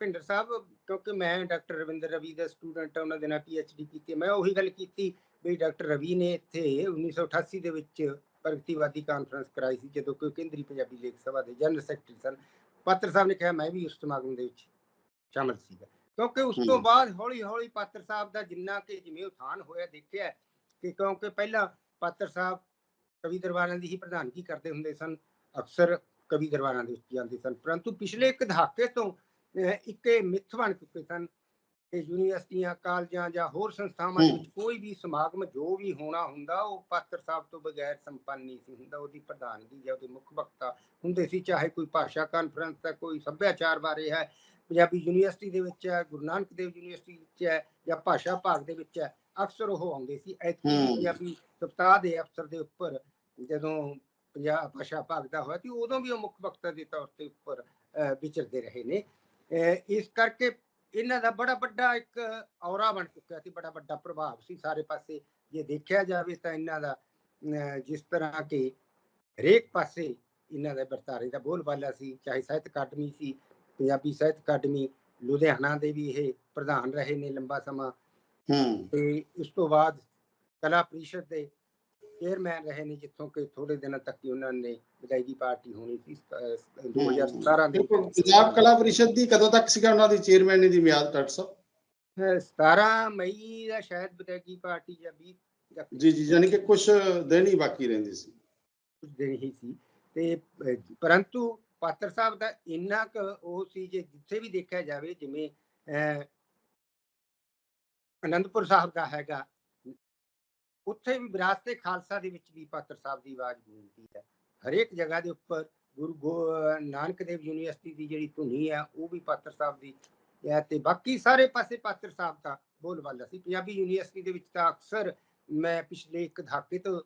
ਭਿੰਡਰ ਸਾਹਿਬ ਕਿਉਂਕਿ ਮੈਂ ਡਾਕਟਰ ਰਵਿੰਦਰ ਰਵੀ ਦਾ ਸਟੂਡੈਂਟ ਉਹਨਾਂ ਦੇ ਨਾਲ ਪੀਐਚਡੀ ਕੀਤੀ। ਮੈਂ ਉਹੀ ਗੱਲ ਕੀਤੀ ਵੀ ਡਾਕਟਰ ਰਵੀ ਨੇ ਇੱਥੇ 1988 ਦੇ ਵਿੱਚ ਪ੍ਰਗਤੀਵਾਦੀ ਕਾਨਫਰੰਸ ਕਰਾਈ ਸੀ ਜਦੋਂ ਕਿ ਉਹ ਕੇਂਦਰੀ ਪੰਜਾਬੀ ਲੇਖ ਸਭਾ ਦੇ ਜਨਰਲ ਸੈਕਟਰੀ ਸਨ ਪਾਤਰ ਸਾਹਿਬ ਨੇ ਕਿਹਾ ਮੈਂ ਵੀ ਉਸ ਸਮਾਗਮ ਦੇ ਵਿੱਚ ਸ਼ਾਮਲ ਸੀਗਾ ਕਿਉਂਕਿ ਉਸ ਤੋਂ। ਬਾਅਦ ਹੌਲੀ ਹੌਲੀ ਪਾਤਰ ਸਾਹਿਬ ਦਾ ਜਿੰਨਾ ਕਿ ਜਿਵੇਂ ਉਥਾਨ ਹੋਇਆ ਦੇਖਿਆ ਕਿ ਕਿਉਂਕਿ ਪਹਿਲਾਂ ਪਾਤਰ ਸਾਹਿਬ ਕਵੀ ਦਰਬਾਰਾਂ ਦੀ ਹੀ ਪ੍ਰਧਾਨਗੀ ਕਰਦੇ ਹੁੰਦੇ ਸਨ ਅਕਸਰ ਕਵੀ ਦਰਬਾਰਾਂ ਦੇ ਵਿੱਚ ਜਾਂਦੇ ਸਨ ਪਰੰਤੂ ਪਿਛਲੇ ਇੱਕ ਦਹਾਕੇ ਤੋਂ ਇੱਕ ਇਹ ਮਿੱਥ ਬਣ ਚੁੱਕੇ ਸਨ ਕਿ ਯੂਨੀਵਰਸਿਟੀਆਂ ਕਾਲਜਾਂ ਜਾਂ ਹੋਰ ਸੰਸਥਾਵਾਂ। ਵਿੱਚ ਕੋਈ ਵੀ ਸਮਾਗਮ ਜੋ ਵੀ ਹੋਣਾ ਹੁੰਦਾ ਉਹ ਪਾਤਰ ਸਾਹਿਬ ਤੋਂ ਬਗੈਰ ਸੰਪੰਨ ਨਹੀਂ ਸੀ ਹੁੰਦਾ ਉਹਦੀ ਪ੍ਰਧਾਨਗੀ ਜਾਂ ਉਹਦੇ ਮੁੱਖ ਵਕਤਾ ਹੁੰਦੇ ਸੀ ਚਾਹੇ ਕੋਈ ਭਾਸ਼ਾ ਕਾਨਫਰੰਸ ਹੈ ਕੋਈ ਸੱਭਿਆਚਾਰ ਬਾਰੇ ਹੈ ਪੰਜਾਬੀ ਯੂਨੀਵਰਸਿਟੀ ਦੇ ਵਿੱਚ ਹੈ ਗੁਰੂ ਨਾਨਕ ਦੇਵ ਯੂਨੀਵਰਸਿਟੀ ਵਿੱਚ ਹੈ ਜਾਂ ਭਾਸ਼ਾ ਭਾਗ ਦੇ ਵਿੱਚ ਹੈ ਅਕਸਰ ਉਹ ਆਉਂਦੇ ਸੀ ਹੂੰ। ਪੰਜਾਬੀ ਸਪਤਾਹ ਦੇ ਅਫਸਰ ਦੇ ਉੱਪਰ ਜਦੋਂ ਪੰਜਾਬ ਭਾਸ਼ਾ ਭਾਗ ਦਾ ਹੋਇਆ ਸੀ ਉਦੋਂ ਵੀ ਉਹ ਮੁੱਖ ਵਕਤਾ ਦੇ ਤੌਰ ਤੇ ਉੱਪਰ ਵਿਚਰਦੇ ਰਹੇ ਨੇ। ਇਸ ਕਰਕੇ ਇਹਨਾਂ ਦਾ ਬੜਾ ਵੱਡਾ ਇੱਕ ਔਰਾ ਬਣ ਚੁੱਕਿਆ ਸੀ ਬੜਾ ਵੱਡਾ ਪ੍ਰਭਾਵ ਸੀ। ਸਾਰੇ ਪਾਸੇ ਜੇ ਦੇਖਿਆ ਜਾਵੇ ਤਾਂ ਇਹਨਾਂ ਦਾ ਜਿਸ ਤਰ੍ਹਾਂ ਕਿ ਹਰੇਕ ਪਾਸੇ ਇਹਨਾਂ ਦਾ ਵਰਤਾਰੇ ਦਾ ਬੋਲਬਾਲਾ ਸੀ ਚਾਹੇ ਸਾਹਿਤ ਅਕਾਦਮੀ ਸੀ ਪੰਜਾਬੀ ਸਾਹਿਤ ਅਕਾਦਮੀ ਲੁਧਿਆਣਾ ਦੇ ਵੀ ਇਹ ਪ੍ਰਧਾਨ ਰਹੇ ਨੇ ਲੰਬਾ ਸਮਾਂ। ਹੂੰ। ਤੇ ਉਸ ਤੋਂ ਬਾਅਦ ਕਲਾ ਪ੍ਰੀਸ਼ਦ ਦੇ ਚੇਅਰਮੈਨ ਰਹੇ ਨੇ ਜਿੱਥੋਂ ਕਿ ਥੋੜੇ ਦਿਨਾਂ ਤੱਕ ਹੀ ਉਹਨਾਂ ਨੇ ਵਿਦਾਇਗੀ ਪਾਰਟੀ ਹੋਣੀ ਸੀ ਅਹ, 2017 ਦੇ ਪੰਜਾਬ ਕਲਾ ਪਰਿਸ਼ਦ ਦੀ ਕਦੋਂ ਤੱਕ ਸੀਗਾ ਉਹਨਾਂ ਦੀ ਚੇਅਰਮੈਨ ਦੀ ਮਿਆਦ ਡਾਕਟਰ ਸਾਹਿਬ? ਅਹ, 17 ਮਈ ਦਾ ਸ਼ਾਇਦ ਵਿਦਾਇਗੀ ਪਾਰਟੀ ਜਾਂ 20 ਜਾਂ ਜੀ ਯਾਨੀ ਕਿ ਕੁਝ ਦਿਨ ਹੀ ਬਾਕੀ ਰਹਿੰਦੇ ਸੀ। ਕੁਝ ਦਿਨ ਹੀ ਸੀ। ਤੇ ਪਰੰਤੂ ਪਾਤਰ ਸਾਹਿਬ ਦਾ ਇੰਨਾ ਕੁ ਉਹ ਸੀ ਜੇ ਜਿੱਥੇ ਵੀ ਦੇਖਿਆ ਜਾਵੇ ਜਿਵੇਂ ਅਨੰਦਪੁਰ ਸਾਹਿਬ ਦਾ ਹੈਗਾ ਉੱਥੇ ਵੀ ਵਿਰਾਸਤੇ ਖਾਲਸਾ ਦੇ ਵਿੱਚ ਵੀ ਪਾਤਰ ਸਾਹਿਬ ਦੀ ਆਵਾਜ਼ ਗੂੰਜਦੀ ਹੈ ਹਰੇਕ ਜਗ੍ਹਾ ਦੇ ਉੱਪਰ ਗੁਰੂ ਨਾਨਕ ਦੇਵ ਯੂਨੀਵਰਸਿਟੀ ਦੀ ਜਿਹੜੀ ਧੁਨੀ ਹੈ ਉਹ ਵੀ ਪਾਤਰ ਸਾਹਿਬ ਦੀ ਹੈ ਤੇ ਬਾਕੀ ਸਾਰੇ ਪਾਸੇ ਪਾਤਰ ਸਾਹਿਬ ਦਾ ਬੋਲਬਾਲਾ ਸੀ ਪੰਜਾਬੀ ਯੂਨੀਵਰਸਿਟੀ ਦੇ ਵਿੱਚ ਤਾਂ ਅਕਸਰ ਮੈਂ ਪਿਛਲੇ ਇੱਕ ਦਹਾਕੇ ਤੋਂ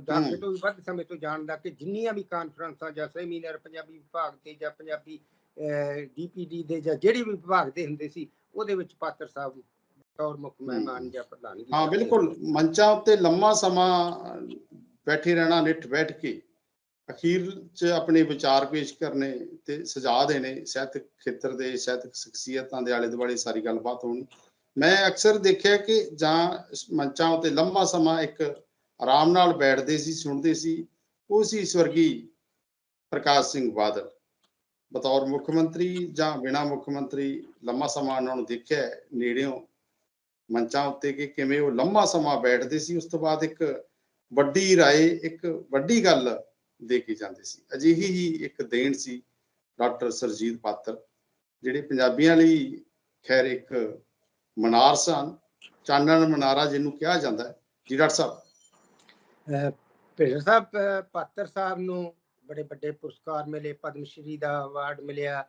ਦਹਾਕੇ। ਤੋਂ ਵੀ ਵੱਧ ਸਮੇਂ ਤੋਂ ਜਾਣਦਾ ਕਿ ਜਿੰਨੀਆਂ ਵੀ ਕਾਨਫਰੰਸਾਂ ਜਾਂ ਸੈਮੀਨਾਰ ਪੰਜਾਬੀ ਵਿਭਾਗ ਤੇ ਜਾਂ ਪੰਜਾਬੀ ਡੀਪੀਡੀ ਦੇ ਜਾਂ ਜਿਹੜੀ ਵੀ ਵਿਭਾਗ ਦੇ ਹੁੰਦੇ ਸੀ ਉਹਦੇ ਵਿੱਚ ਪਾਤਰ ਸਾਹਿਬ ਤੌਰ ਮੁੱਖ ਮਹਿਮਾਨ ਜਾਂ ਪ੍ਰਧਾਨਗੀ ਹਾਂ ਬਿਲਕੁਲ। ਮੰਚਾਂ ਉੱਤੇ ਲੰਮਾ ਸਮਾਂ ਬੈਠੇ ਰਹਿਣਾ ਨਿੱਠ ਬੈਠ ਕੇ ਅਖੀਰ ਚ ਆਪਣੇ ਵਿਚਾਰ ਪੇਸ਼ ਕਰਨੇ ਤੇ ਸੁਝਾਅ ਦੇਣੇ ਸਾਹਿਤਕ ਖੇਤਰ ਦੇ ਸਾਹਿਤਕ ਸ਼ਖਸੀਅਤਾਂ ਦੇ ਆਲੇ ਦੁਆਲੇ ਸਾਰੀ ਗੱਲਬਾਤ ਹੋਣੀ। ਮੈਂ ਅਕਸਰ ਦੇਖਿਆ ਕਿ ਜਾਂ ਮੰਚਾਂ ਉੱਤੇ ਲੰਮਾ ਸਮਾਂ ਇੱਕ ਆਰਾਮ ਨਾਲ ਬੈਠਦੇ ਸੀ ਸੁਣਦੇ ਸੀ ਉਹ ਸੀ ਸਵਰਗੀ ਪ੍ਰਕਾਸ਼ ਸਿੰਘ ਬਾਦਲ। ਬਤੌਰ ਮੁੱਖ ਮੰਤਰੀ ਜਾਂ ਬਿਨਾਂ ਮੁੱਖ ਮੰਤਰੀ ਲੰਮਾ ਸਮਾਂ ਉਹਨਾਂ ਨੂੰ ਦੇਖਿਆ ਨੇੜਿਓਂ ਮੰਚਾਂ ਉੱਤੇ ਕਿ ਕਿਵੇਂ ਉਹ ਲੰਮਾ ਸਮਾਂ ਬੈਠਦੇ ਸੀ ਉਸ ਤੋਂ ਬਾਅਦ ਇੱਕ ਵੱਡੀ رائے ਇੱਕ ਵੱਡੀ ਗੱਲ ਦੇ ਕੇ ਜਾਂਦੇ ਸੀ ਅਜਿਹੀ ਹੀ ਇੱਕ ਦੇਣ ਸੀ ਡਾਕਟਰ ਸਰਜੀਤ ਪਾਤਰ ਜਿਹੜੇ ਪੰਜਾਬੀਆਂ ਲਈ ਖੈਰ ਇੱਕ ਮਨਾਰ ਸਨ ਚਾਨਣ ਮਨਾਰਾ ਜਿਹਨੂੰ ਕਿਹਾ ਜਾਂਦਾ ਹੈ ਜੀ ਡਾਕਟਰ ਸਾਹਿਬ ਭੇਜਰ ਸਾਹਿਬ ਅਹ, ਪਾਤਰ ਸਾਹਿਬ ਨੂੰ ਬੜੇ ਵੱਡੇ ਪੁਰਸਕਾਰ ਮਿਲੇ ਪਦਮ ਸ਼੍ਰੀ ਦਾ ਅਵਾਰਡ ਮਿਲਿਆ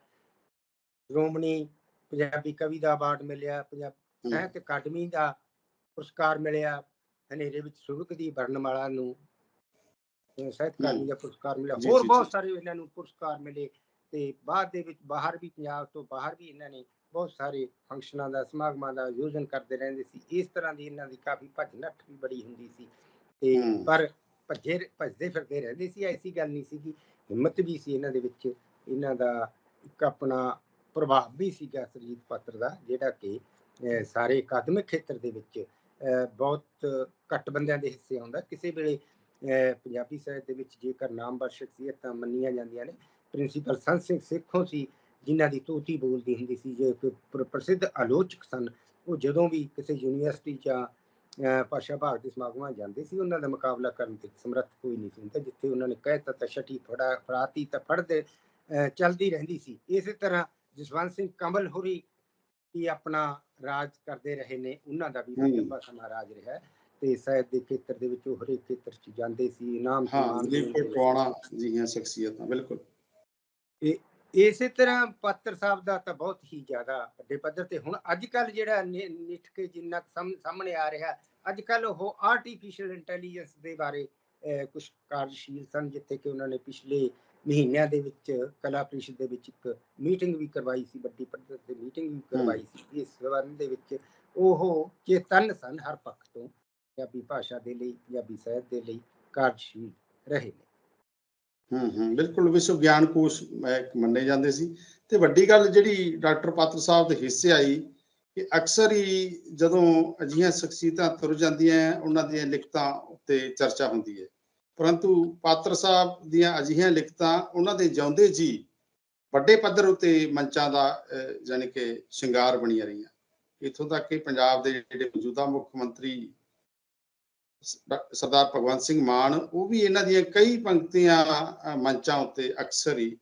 ਸ਼੍ਰੋਮਣੀ ਪੰਜਾਬੀ ਕਵੀ ਦਾ ਅਵਾਰਡ ਮਿਲਿਆ ਪੰਜਾਬ ਹਮ, ਸਾਹਿਤ ਅਕਾਦਮੀ ਦਾ ਪੁਰਸਕਾਰ ਮਿਲਿਆ ਹਨੇਰੇ ਵਿੱਚ ਸੁਰਗ ਦੀ ਵਰਣਮਾਲਾ ਨੂੰ ਸਾਹਿਤ ਅਕਾਦਮੀ ਦਾ ਪੁਰਸਕਾਰ ਮਿਲਿਆ। ਹੋਰ ਬਹੁਤ। ਸਾਰੇ ਇਹਨਾਂ ਨੂੰ ਪੁਰਸਕਾਰ ਮਿਲੇ ਤੇ ਬਾਅਦ ਦੇ ਵਿੱਚ ਬਾਹਰ ਵੀ ਪੰਜਾਬ ਤੋਂ ਬਾਹਰ ਵੀ ਇਹਨਾਂ ਨੇ ਬਹੁਤ ਸਾਰੇ ਫੰਕਸ਼ਨਾਂ ਦਾ ਸਮਾਗਮਾਂ ਦਾ ਆਯੋਜਨ ਕਰਦੇ ਰਹਿੰਦੇ ਸੀ। ਇਸ ਤਰ੍ਹਾਂ ਦੀ ਇਹਨਾਂ ਦੀ ਕਾਫੀ ਭੱਜ ਨੱਠ ਵੀ ਬੜੀ ਹੁੰਦੀ ਸੀ। ਤੇ। ਪਰ ਭੱਜੇ ਭੱਜਦੇ ਫਿਰਦੇ ਰਹਿੰਦੇ ਸੀ ਐਸੀ ਗੱਲ ਨਹੀਂ ਸੀ ਕਿ ਹਿੰਮਤ ਵੀ ਸੀ ਇਹਨਾਂ ਦੇ ਵਿੱਚ। ਇਹਨਾਂ ਦਾ ਇੱਕ ਆਪਣਾ ਪ੍ਰਭਾਵ ਵੀ ਸੀਗਾ ਸਰਜੀਤ ਪਾਤਰ ਦਾ ਜਿਹੜਾ ਕਿ ਸਾਰੇ ਅਕਾਦਮਿਕ ਖੇਤਰ ਦੇ ਵਿੱਚ ਬਹੁਤ ਘੱਟ ਬੰਦਿਆਂ ਦੇ ਹਿੱਸੇ ਆਉਂਦਾ। ਕਿਸੇ ਵੇਲੇ ਪੰਜਾਬੀ ਸਾਹਿਤ ਦੇ ਵਿੱਚ ਜੇਕਰ ਨਾਮਵਰ ਸ਼ਖਸੀਅਤਾਂ ਮੰਨੀਆਂ ਜਾਂਦੀਆਂ ਨੇ, ਪ੍ਰਿੰਸੀਪਲ ਸੰਤ ਸਿੰਘ ਸਿੱਖੋਂ ਸੀ, ਜਿਨ੍ਹਾਂ ਦੀ ਤੋਤੀ ਬੋਲਦੀ ਹੁੰਦੀ ਸੀ, ਜੋ ਇੱਕ ਪ੍ਰਸਿੱਧ ਆਲੋਚਕ ਸਨ, ਉਹ ਜਦੋਂ ਵੀ ਕਿਸੇ ਯੂਨੀਵਰਸਿਟੀ ਜਾਂ ਭਾਸ਼ਾ ਭਾਗ ਦੇ ਸਮਾਗਮਾਂ ਜਾਂਦੇ ਸੀ, ਉਹਨਾਂ ਦਾ ਮੁਕਾਬਲਾ ਕਰਨ ਤੇ ਸਮਰੱਥ ਕੋਈ ਨਹੀਂ ਸੀ ਹੁੰਦਾ, ਜਿੱਥੇ ਉਹਨਾਂ ਨੇ ਕਹਿਤਾ ਤਾਂ ਛਟੀ ਫੜਾ, ਫੜਾਤੀ, ਤਾਂ ਫੜਦੇ ਚਲਦੀ ਰਹਿੰਦੀ ਸੀ। ਇਸੇ ਤਰ੍ਹਾਂ ਜਸਵੰਤ ਸਿੰਘ ਕੰਵਲ ਹੋਰੀ ਵੀ ਆਪਣਾ ਰਾਜ ਕਰਦੇ ਰਹੇ ਨੇ ਉਹਨਾਂ ਦਾ ਵੀ। ਲੰਬਾ ਸਮਾਂ ਰਾਜ ਰਿਹਾ ਤੇ ਸਾਹਿਤ ਦੇ ਖੇਤਰ ਦੇ ਵਿੱਚ ਉਹ ਹਰੇਕ ਖੇਤਰ 'ਚ ਜਾਂਦੇ ਸੀ ਇਨਾਮ ਟਵਾਣਾ ਜਿਹੀਆਂ ਸ਼ਖਸੀਅਤਾਂ ਬਿਲਕੁਲ ਇਸੇ ਤਰ੍ਹਾਂ ਪਾਤਰ ਸਾਹਿਬ ਦਾ ਤਾਂ ਬਹੁਤ ਹੀ ਜ਼ਿਆਦਾ ਵੱਡੇ ਪੱਧਰ ਤੇ ਹੁਣ ਅੱਜ ਕੱਲ ਜਿਹੜਾ ਨਿੱਠ ਕੇ ਜਿੰਨਾ ਸਾਹਮਣੇ ਆ ਰਿਹਾ ਅੱਜ ਕੱਲ ਉਹ ਆਰਟੀਫੀਸ਼ੀਅਲ ਇੰਟੈਲੀਜੈਂਸ ਦੇ ਬਾਰੇ ਕੁਝ ਕਾਰਜਸ਼ੀਲ ਸਨ ਜਿੱਥੇ ਕਿ ਉਹਨਾਂ ਨੇ ਪਿਛਲੇ ਮਹੀਨਿਆਂ ਦੇ ਵਿੱਚ ਕਲਾ ਪ੍ਰੀਸ਼ਦ ਦੇ ਵਿੱਚ ਇੱਕ ਮੀਟਿੰਗ ਵੀ ਕਰਵਾਈ ਸੀ ਵੱਡੀ ਪੱਧਰ ਤੇ ਮੀਟਿੰਗ ਵੀ ਕਰਵਾਈ ਸੀ। ਇਸ ਸਬੰਧ ਦੇ ਵਿੱਚ ਉਹ ਚੇਤਨ ਸਨ ਹਰ ਪੱਖ ਤੋਂ ਪੰਜਾਬੀ ਭਾਸ਼ਾ ਦੇ ਲਈ ਪੰਜਾਬੀ ਸਾਹਿਤ ਦੇ ਲਈ ਕਾਰਜਸ਼ੀਲ ਰਹੇ ਨੇ। ਹੂੰ ਹੂੰ ਬਿਲਕੁਲ ਵਿਸ਼ਵ ਗਿਆਨ ਕੋਸ਼ ਅਹ, ਮੰਨੇ ਜਾਂਦੇ ਸੀ। ਤੇ ਵੱਡੀ ਗੱਲ ਜਿਹੜੀ ਡਾਕਟਰ ਪਾਤਰ ਸਾਹਿਬ ਦੇ ਹਿੱਸੇ ਆਈ ਕਿ ਅਕਸਰ ਹੀ ਜਦੋਂ ਅਜਿਹੀਆਂ ਸ਼ਖਸੀਅਤਾਂ ਤੁਰ ਜਾਂਦੀਆਂ ਉਹਨਾਂ ਦੀਆਂ ਲਿਖਤਾਂ ਉੱਤੇ ਚਰਚਾ ਹੁੰਦੀ ਹੈ। ਪਰੰਤੂ ਪਾਤਰ ਸਾਹਿਬ ਦੀਆਂ ਅਜਿਹੀਆਂ ਲਿਖਤਾਂ ਉਹਨਾਂ ਦੇ ਜਿਉਂਦੇ ਜੀ ਵੱਡੇ ਪੱਧਰ ਉਤੇ ਮੰਚਾਂ ਦਾ ਯਾਨੀ ਕਿ ਸ਼ਿੰਗਾਰ ਬਣੀਆਂ ਰਹੀਆਂ। ਇਥੋਂ ਤੱਕ ਕਿ ਪੰਜਾਬ ਦੇ ਜਿਹੜੇ ਮੌਜੂਦਾ ਮੁੱਖ ਮੰਤਰੀ ਸਰਦਾਰ ਭਗਵੰਤ ਸਿੰਘ ਮਾਨ, ਉਹ ਵੀ ਇਹਨਾਂ ਦੀਆਂ ਕਈ ਪੰਕਤੀਆਂ ਮੰਚਾਂ ਉੱਤੇ ਅਕਸਰ ਹੀ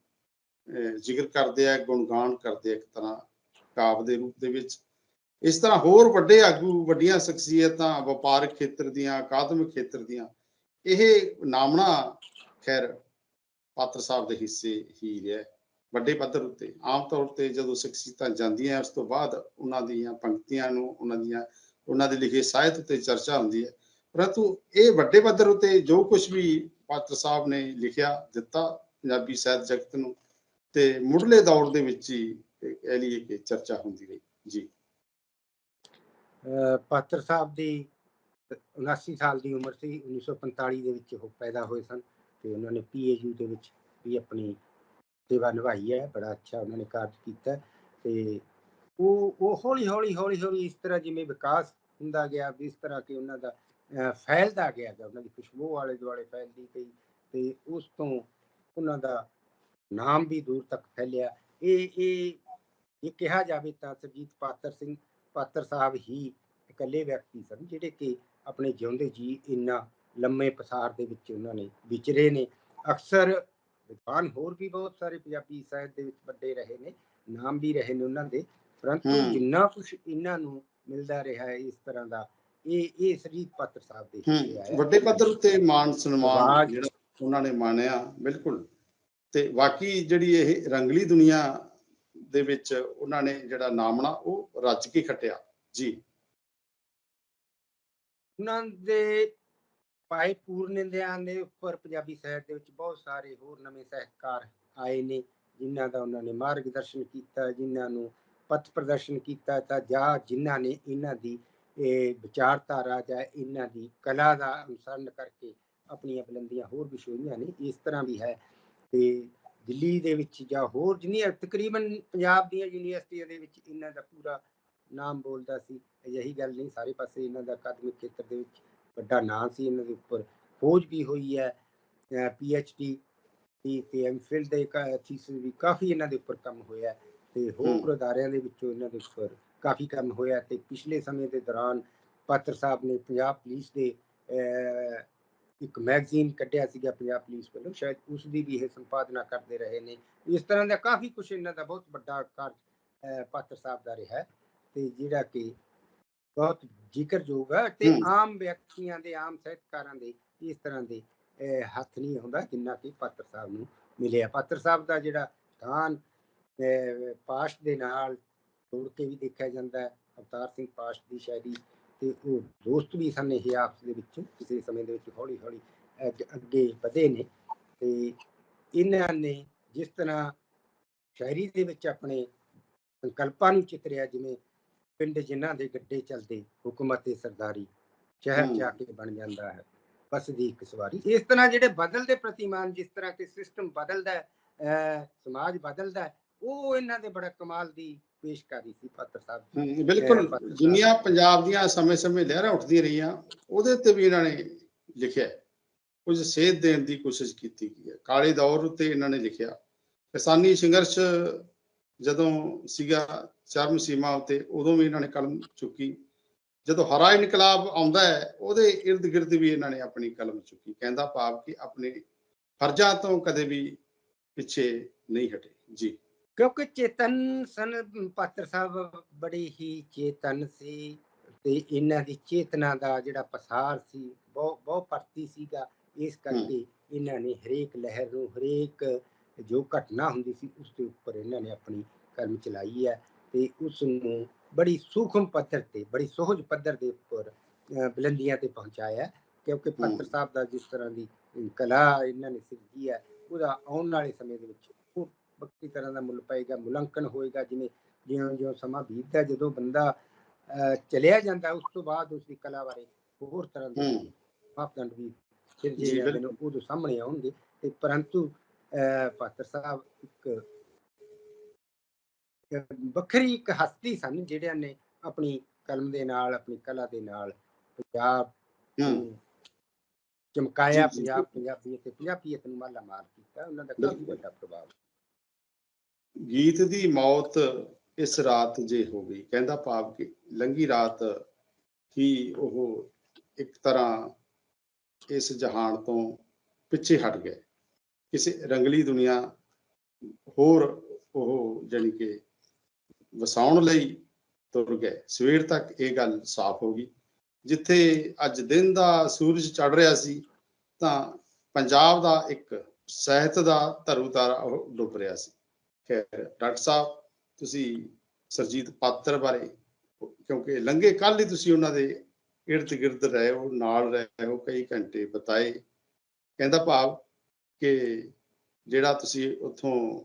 ਜ਼ਿਕਰ ਕਰਦੇ ਆ, ਗੁਣਗਾਨ ਕਰਦੇ ਆ ਇੱਕ ਤਰ੍ਹਾਂ ਕਾਵ ਦੇ ਰੂਪ ਦੇ ਵਿੱਚ। ਇਸ ਤਰ੍ਹਾਂ ਹੋਰ ਵੱਡੇ ਆਗੂ, ਵੱਡੀਆਂ ਸ਼ਖਸੀਅਤਾਂ, ਵਪਾਰਕ ਖੇਤਰ ਦੀਆਂ, ਅਕਾਦਮਿਕ ਖੇਤਰ ਦੀਆਂ ਇਹ ਨਾਮਣਾ ਖੈਰ ਪਾਤਰ ਸਾਹਿਬ ਦੇ ਹਿੱਸੇ ਹੀ ਹੈ। ਵੱਡੇ ਪੱਧਰ ਉੱਤੇ, ਆਮ ਤੌਰ ਤੇ ਜਦੋਂ ਸ਼ਖਸੀਅਤਾਂ ਜਾਂਦੀਆਂ ਉਸ ਤੋਂ ਬਾਅਦ ਉਹਨਾਂ ਦੀਆਂ ਪੰਕਤੀਆਂ ਨੂੰ, ਉਹਨਾਂ ਦੀਆਂ, ਉਹਨਾਂ ਦੇ ਲਿਖੇ ਸਾਹਿਤ ਉੱਤੇ ਚਰਚਾ ਹੁੰਦੀ ਹੈ ਪਰੰਤੂ ਇਹ ਵੱਡੇ ਪੱਧਰ ਉੱਤੇ ਜੋ ਕੁਝ ਵੀ ਪਾਤਰ ਸਾਹਿਬ ਨੇ ਲਿਖਿਆ, ਦਿੱਤਾ ਪੰਜਾਬੀ ਸਾਹਿਤ ਜਗਤ ਨੂੰ, ਤੇ ਮੁੱਢਲੇ ਦੌਰ ਦੇ ਵਿੱਚ ਹੀ ਇਹ ਕਹਿ ਲਈਏ ਕਿ ਚਰਚਾ ਹੁੰਦੀ ਰਹੀ। ਜੀ। ਅਹ ਪਾਤਰ ਸਾਹਿਬ ਦੀ 79 ਸਾਲ ਦੀ ਉਮਰ ਸੀ 1945 ਦੇ ਵਿੱਚ ਉਹ ਪੈਦਾ ਹੋਏ ਸਨ ਤੇ ਉਹਨਾਂ ਨੇ ਪੀਏਯੂ ਦੇ ਵਿੱਚ ਵੀ ਆਪਣੀ ਸੇਵਾ ਨਿਭਾਈ ਹੈ ਬੜਾ ਅੱਛਾ ਉਹਨਾਂ ਨੇ ਕਾਰਜ ਕੀਤਾ ਤੇ ਉਹ ਉਹ ਹੌਲੀ ਹੌਲੀ ਹੌਲੀ ਹੌਲੀ ਇਸ ਤਰ੍ਹਾਂ ਜਿਵੇਂ ਵਿਕਾਸ ਹੁੰਦਾ ਗਿਆ ਇਸ ਤਰ੍ਹਾਂ ਕਿ ਉਹਨਾਂ ਦਾ ਫੈਲਦਾ ਗਿਆ ਗਾ, ਉਹਨਾਂ ਦੀ ਖੁਸ਼ਬੂ ਵਾਲੇ ਦੁਆਲੇ ਫੈਲਦੀ ਗਈ ਤੇ ਉਸ ਤੋਂ ਉਹਨਾਂ ਦਾ ਨਾਮ ਵੀ ਦੂਰ ਤੱਕ ਫੈਲਿਆ। ਇਹ ਇਹ ਇਹ ਕਿਹਾ ਜਾਵੇ ਤਾਂ ਸਰਜੀਤ ਪਾਤਰ ਸਿੰਘ ਪਾਤਰ ਸਾਹਿਬ ਹੀ ਇਕੱਲੇ ਵਿਅਕਤੀ ਸਨ ਜਿਹੜੇ ਕਿ ਆਪਣੇ ਜਿਉਂਦੇ ਜੀ ਇੰਨਾ ਲੰਮੇ ਪਸਾਰ ਦੇ ਵਿੱਚ ਉਹਨਾਂ ਨੇ ਵਿਚਰੇ ਨੇ। ਅਕਸਰ ਵਿਦਵਾਨ ਹੋਰ ਵੀ ਬਹੁਤ ਸਾਰੇ ਪੰਜਾਬੀ ਸਾਹਿਤ ਦੇ ਵਿੱਚ ਵੱਡੇ ਰਹੇ ਨੇ ਨਾਮ ਵੀ ਰਹੇ ਨੇ ਉਹਨਾਂ ਦੇ ਪਰੰਤੂ। ਜਿੰਨਾ ਕੁਝ ਇਹਨਾਂ ਨੂੰ ਮਿਲਦਾ ਰਿਹਾ ਹੈ ਇਸ ਤਰ੍ਹਾਂ ਦਾ ਇਹ ਇਹ ਸਰਜੀਤ ਪਾਤਰ ਸਾਹਿਬ ਦੇ ਆਇਆ ਹੂੰ ਵੱਡੇ ਪੱਧਰ ਉਤੇ ਮਾਨ ਸਨਮਾਨ ਜਿਹੜਾ ਉਹਨਾਂ ਨੇ ਮਾਣਿਆ ਬਿਲਕੁਲ। ਤੇ ਬਾਕੀ ਜਿਹੜੀ ਇਹ ਰੰਗਲੀ ਦੁਨੀਆ ਦੇ ਵਿੱਚ ਉਹਨਾਂ ਨੇ ਜਿਹੜਾ ਨਾਮਣਾ ਉਹ ਰੱਜ ਕੇ ਖੱਟਿਆ। ਜੀ। ਉਹਨਾਂ ਦੇ ਭਾਈ ਪੂਰਨਿੰਦਿਆਂ ਦੇ ਉੱਪਰ ਪੰਜਾਬੀ ਸਾਹਿਤ ਦੇ ਵਿੱਚ ਬਹੁਤ ਸਾਰੇ ਹੋਰ ਨਵੇਂ ਸਾਹਿਤਕਾਰ ਆਏ ਨੇ, ਜਿਨ੍ਹਾਂ ਦਾ ਉਹਨਾਂ ਨੇ ਮਾਰਗਦਰਸ਼ਨ ਕੀਤਾ, ਜਿਨ੍ਹਾਂ ਨੂੰ ਪਥ ਪ੍ਰਦਰਸ਼ਨ ਕੀਤਾ ਤਾਂ ਜਾਂ ਜਿਨ੍ਹਾਂ ਨੇ ਇਹਨਾਂ ਦੀ ਇਹ ਵਿਚਾਰਧਾਰਾ ਜਾਂ ਇਹਨਾਂ ਦੀ ਕਲਾ ਦਾ ਅਨੁਸਰਨ ਕਰਕੇ ਆਪਣੀਆਂ ਬੁਲੰਦੀਆਂ ਹੋਰ ਵੀ ਛੋਹੀਆਂ ਨੇ, ਇਸ ਤਰ੍ਹਾਂ ਵੀ ਹੈ। ਤੇ ਦਿੱਲੀ ਦੇ ਵਿੱਚ ਜਾਂ ਹੋਰ ਜਿੰਨੀਆਂ ਤਕਰੀਬਨ ਪੰਜਾਬ ਦੀਆਂ ਯੂਨੀਵਰਸਿਟੀਆਂ ਦੇ ਵਿੱਚ ਇਹਨਾਂ ਦਾ ਪੂਰਾ ਨਾਮ ਬੋਲਦਾ ਸੀ ਅਜਿਹੀ ਗੱਲ ਨਹੀਂ ਸਾਰੇ ਪਾਸੇ ਇਹਨਾਂ ਦਾ ਅਕਾਦਮਿਕ ਖੇਤਰ ਦੇ ਵਿੱਚ ਵੱਡਾ ਨਾਂ ਸੀ ਇਹਨਾਂ ਦੇ ਉੱਪਰ। ਖੋਜ ਵੀ ਹੋਈ ਹੈ ਪੀ ਐਚ ਡੀ ਤੇ ਐਮਫਿਲ ਦੇ ਥੀਸਿਸ ਵੀ ਕਾਫੀ ਇਹਨਾਂ ਦੇ ਉੱਪਰ ਕੰਮ ਹੋਇਆ ਤੇ ਹੋਰ ਅਦਾਰਿਆਂ ਦੇ ਵਿੱਚੋਂ ਇਹਨਾਂ ਦੇ ਉੱਪਰ ਕਾਫੀ ਕੰਮ ਹੋਇਆ ਤੇ ਪਿਛਲੇ ਸਮੇਂ ਦੇ ਦੌਰਾਨ ਪਾਤਰ ਸਾਹਿਬ ਨੇ ਪੰਜਾਬ ਪੁਲਿਸ ਦੇ ਇੱਕ ਮੈਗਜ਼ੀਨ ਕੱਢਿਆ ਸੀਗਾ ਪੰਜਾਬ ਪੁਲਿਸ ਵੱਲੋਂ ਸ਼ਾਇਦ ਉਸ ਦੀ ਵੀ ਇਹ ਸੰਪਾਦਨਾ ਕਰਦੇ ਰਹੇ ਨੇ। ਇਸ ਤਰ੍ਹਾਂ ਦਾ ਕਾਫੀ ਕੁਝ ਇਹਨਾਂ ਦਾ ਬਹੁਤ ਵੱਡਾ ਕਾਰਜ ਪਾਤਰ ਸਾਹਿਬ ਦਾ ਰਿਹਾ ਹੈ। ਤੇ ਜਿਹੜਾ ਕਿ ਬਹੁਤ ਜ਼ਿਕਰਯੋਗ ਹੈ ਤੇ। ਆਮ ਵਿਅਕਤੀਆਂ ਦੇ ਆਮ ਸਾਹਿਤਕਾਰਾਂ ਦੇ ਇਸ ਤਰ੍ਹਾਂ ਦੇ ਹੱਥ ਨਹੀਂ ਹੁੰਦਾ ਜਿੰਨਾ ਕਿ ਪਾਤਰ ਸਾਹਿਬ ਨੂੰ ਮਿਲਿਆ ਪਾਤਰ ਸਾਹਿਬ ਦਾ ਜਿਹੜਾ ਅਹ, ਪਾਸ਼ ਦੇ ਨਾਲ ਜੋੜ ਕੇ ਵੀ ਦੇਖਿਆ ਜਾਂਦਾ ਹੈ ਅਵਤਾਰ ਸਿੰਘ ਪਾਸ਼ ਦੀ ਸ਼ਾਇਰੀ ਤੇ ਉਹ ਦੋਸਤ ਵੀ ਸਨ ਇਹ ਆਪਸ ਦੇ ਵਿੱਚ ਕਿਸੇ ਸਮੇਂ ਦੇ ਵਿੱਚ ਹੌਲੀ ਹੌਲੀ ਅੱਗੇ- ਅੱਗੇ ਵਧੇ ਨੇ ਤੇ ਇਹਨਾਂ ਨੇ ਜਿਸ ਤਰ੍ਹਾਂ ਸ਼ਾਇਰੀ ਦੇ ਵਿੱਚ ਆਪਣੇ ਸੰਕਲਪਾਂ ਨੂੰ ਚਿਤਰਿਆ ਜਿਵੇਂ ਪਿੰਡ ਜਿਨ੍ਹਾਂ ਦੇ ਗੱਡੇ ਚੱਲਦੇ ਹੁਕਮਤ ਤੇ ਸਰਦਾਰੀ ਸ਼ਹਿਰ। ਜਾ ਕੇ ਬਣ ਜਾਂਦਾ ਹੈ ਬਸ ਦੀ ਇੱਕ ਸਵਾਰੀ ਇਸ ਤਰ੍ਹਾਂ ਜਿਹੜੇ ਬਦਲਦੇ ਪ੍ਰਤੀਮਾਨ ਜਿਸ ਤਰ੍ਹਾਂ ਕਿ ਸਿਸਟਮ ਬਦਲਦਾ ਹੈ ਸਮਾਜ ਬਦਲਦਾ ਹੈ ਉਹ ਇਹਨਾਂ ਦੇ ਬੜਾ ਕਮਾਲ ਦੀ ਪੇਸ਼ਕਾਰੀ ਸੀ ਪਾਤਰ ਸਾਹਿਬ ਬਿਲਕੁਲ। ਜਿੰਨੀਆਂ ਪੰਜਾਬ ਦੀਆਂ ਸਮੇਂ-ਸਮੇਂ ਲਹਿਰਾਂ ਉੱਠਦੀਆਂ ਰਹੀਆਂ ਉਹਦੇ ਤੇ ਵੀ ਇਹਨਾਂ ਨੇ ਲਿਖਿਆ। ਕੁਝ ਸੇਧ ਦੇਣ ਦੀ ਕੋਸ਼ਿਸ਼ ਕੀਤੀ ਗਈ ਹੈ ਕਾਲੇ ਦੌਰ ਉੱਤੇ ਇਹਨਾਂ ਨੇ ਲਿਖਿਆ ਕਿਸਾਨੀ ਸੰਘਰਸ਼ ਜਦੋਂ ਸੀਗਾ ਚਰਮ ਸੀਮਾ ਉਤੇ ਉਦੋਂ ਵੀ ਇਹਨਾਂ ਨੇ ਕਲਮ ਚੁੱਕੀ। ਜਦੋਂ ਹਰਾ ਇਨਕਲਾਬ ਆਉਂਦਾ ਹੈ ਉਹਦੇ ਇਰਦ ਗਿਰਦ ਵੀ ਇਹਨਾਂ ਨੇ ਆਪਣੀ ਕਲਮ ਚੁੱਕੀ ਕਹਿੰਦਾ ਭਾਵ ਕਿ ਆਪਣੇ ਫਰਜ਼ਾਂ ਤੋਂ ਕਦੇ ਵੀ ਪਿੱਛੇ ਨਹੀਂ ਹਟੇ। ਜੀ। ਕਿਉਂਕਿ ਚੇਤਨ ਸਨ ਪਾਤਰ ਸਾਹਿਬ ਬੜੇ ਹੀ ਚੇਤਨ ਸੀ ਤੇ ਇਹਨਾਂ ਦੀ ਚੇਤਨਾ ਦਾ ਜਿਹੜਾ ਪਸਾਰ ਸੀ ਬਹੁਤ ਬਹੁਤ ਪਰਤੀ ਸੀਗਾ। ਇਸ ਕਰਕੇ ਇਹਨਾਂ ਨੇ ਹਰੇਕ ਲਹਿਰ ਨੂੰ ਹਰੇਕ ਜੋ ਘਟਨਾ ਹੁੰਦੀ ਸੀ ਉਸ ਦੇ ਉੱਪਰ ਇਹਨਾਂ ਨੇ ਆਪਣੀ ਕਲਮ ਚਲਾਈ ਹੈ ਤੇ ਉਸ ਨੂੰ ਬੜੀ ਸੂਖਮ ਪੱਧਰ ਤੇ ਬੜੀ ਸੋਹਜ ਪੱਧਰ ਦੇ ਉੱਪਰ ਬੁਲੰਦੀਆਂ ਤੇ ਪਹੁੰਚਾਇਆ। ਕਿਉਂਕਿ ਪਾਤਰ ਸਾਹਿਬ ਦਾ ਜਿਸ ਤਰ੍ਹਾਂ ਦੀ ਕਲਾ ਇਹਨਾਂ ਨੇ ਸਿਰਜੀ ਹੈ ਉਹਦਾ ਆਉਣ ਵਾਲੇ ਸਮੇਂ ਦੇ ਵਿੱਚ ਉਹ ਵੱਖਰੀ ਤਰ੍ਹਾਂ ਦਾ ਮੁੱਲ ਪਏਗਾ ਮੁਲਾਂਕਣ ਹੋਏਗਾ ਜਿਵੇਂ ਜਿਉਂ ਜਿਉਂ ਸਮਾਂ ਬੀਤਦਾ ਜਦੋਂ ਬੰਦਾ ਚਲਿਆ ਜਾਂਦਾ ਉਸ ਤੋਂ ਬਾਅਦ ਉਸ ਦੀ ਕਲਾ ਬਾਰੇ ਹੋਰ ਤਰ੍ਹਾਂ ਦੇ। ਮਾਪਦੰਡ ਵੀ ਸਿਰਜੇ ਜਾਂਦੇ ਨੇ ਉਦੋਂ ਸਾਹਮਣੇ ਆਉਣਗੇ ਤੇ ਪਰੰਤੂ ਪਾਤਰ ਸਾਹਿਬ ਇੱਕ ਵੱਖਰੀ ਇੱਕ ਹਸਤੀ ਸਨ ਜਿਹੜਿਆਂ ਨੇ ਆਪਣੀ ਕਲਮ ਦੇ ਨਾਲ ਆਪਣੀ ਕਲਾ ਦੇ ਨਾਲ ਪੰਜਾਬ ਚਮਕਾਇਆ ਪੰਜਾਬ ਪੰਜਾਬੀ ਤੇ ਪੰਜਾਬੀਅਤ ਨੂੰ ਮਾਲਾ ਮਾਲ ਕੀਤਾ। ਉਹਨਾਂ ਦਾ ਕਾਫੀ। ਵੱਡਾ ਪ੍ਰਭਾਵ। ਗੀਤ ਦੀ ਮੌਤ ਇਸ ਰਾਤ ਜੇ ਹੋ ਗਈ ਕਹਿੰਦਾ ਭਾਵ ਕਿ ਲੰਗੀ ਰਾਤ ਹੀ ਉਹ ਇੱਕ ਤਰ੍ਹਾਂ ਇਸ ਜਹਾਨ ਤੋਂ ਪਿੱਛੇ ਹਟ ਗਏ। ਕਿਸੇ ਰੰਗਲੀ ਦੁਨੀਆ ਹੋਰ ਉਹ ਜਾਣੀ ਕਿ ਵਸਾਉਣ ਲਈ ਤੁਰ ਗਏ। ਸਵੇਰ ਤੱਕ ਇਹ ਗੱਲ ਸਾਫ਼ ਹੋ ਗਈ। ਜਿੱਥੇ ਅੱਜ ਦਿਨ ਦਾ ਸੂਰਜ ਚੜ ਰਿਹਾ ਸੀ, ਤਾਂ ਪੰਜਾਬ ਦਾ ਇੱਕ ਸਾਹਿਤ ਦਾ ਧਰੂਤਾਰਾ ਉਹ ਡੁੱਬ ਰਿਹਾ ਸੀ। ਖੈਰ, ਡਾਕਟਰ ਸਾਹਿਬ, ਤੁਸੀਂ ਸਰਜੀਤ ਪਾਤਰ ਬਾਰੇ, ਕਿਉਂਕਿ ਲੰਘੇ ਕੱਲ ਹੀ ਤੁਸੀਂ ਉਹਨਾਂ ਦੇ ਇਰਦ ਗਿਰਦ ਰਹੇ ਹੋ, ਨਾਲ ਰਹੇ ਹੋ, ਕਈ ਘੰਟੇ ਬਤਾਏ। ਕਹਿੰਦਾ ਭਾਵ ਕਿ ਜਿਹੜਾ ਤੁਸੀਂ ਉੱਥੋਂ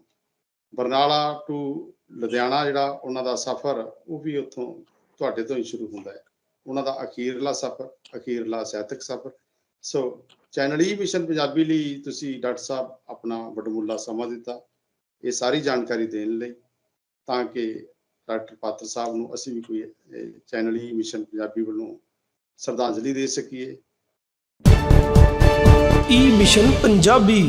ਬਰਨਾਲਾ ਟੂ ਲੁਧਿਆਣਾ ਜਿਹੜਾ ਉਹਨਾਂ ਦਾ ਸਫ਼ਰ, ਉਹ ਵੀ ਉੱਥੋਂ ਤੁਹਾਡੇ ਤੋਂ ਹੀ ਸ਼ੁਰੂ ਹੁੰਦਾ ਹੈ। ਉਹਨਾਂ ਦਾ ਅਖੀਰਲਾ ਸਫ਼ਰ, ਅਖੀਰਲਾ ਸਾਹਿਤਕ ਸਫ਼ਰ। ਸੋ ਚੈਨਲ ਈ ਮਿਸ਼ਨ ਪੰਜਾਬੀ ਲਈ ਤੁਸੀਂ ਡਾਕਟਰ ਸਾਹਿਬ ਆਪਣਾ ਵਡਮੁੱਲਾ ਸਮਾਂ ਦਿੱਤਾ, ਇਹ ਸਾਰੀ ਜਾਣਕਾਰੀ ਦੇਣ ਲਈ, ਤਾਂ ਕਿ ਡਾਕਟਰ ਪਾਤਰ ਸਾਹਿਬ ਨੂੰ ਅਸੀਂ ਵੀ ਕੋਈ, ਇਹ ਚੈਨਲ ਹੀ ਮਿਸ਼ਨ ਪੰਜਾਬੀ ਵੱਲੋਂ ਸ਼ਰਧਾਂਜਲੀ ਦੇ ਸਕੀਏ। ਈ ਮਿਸ਼ਨ ਪੰਜਾਬੀ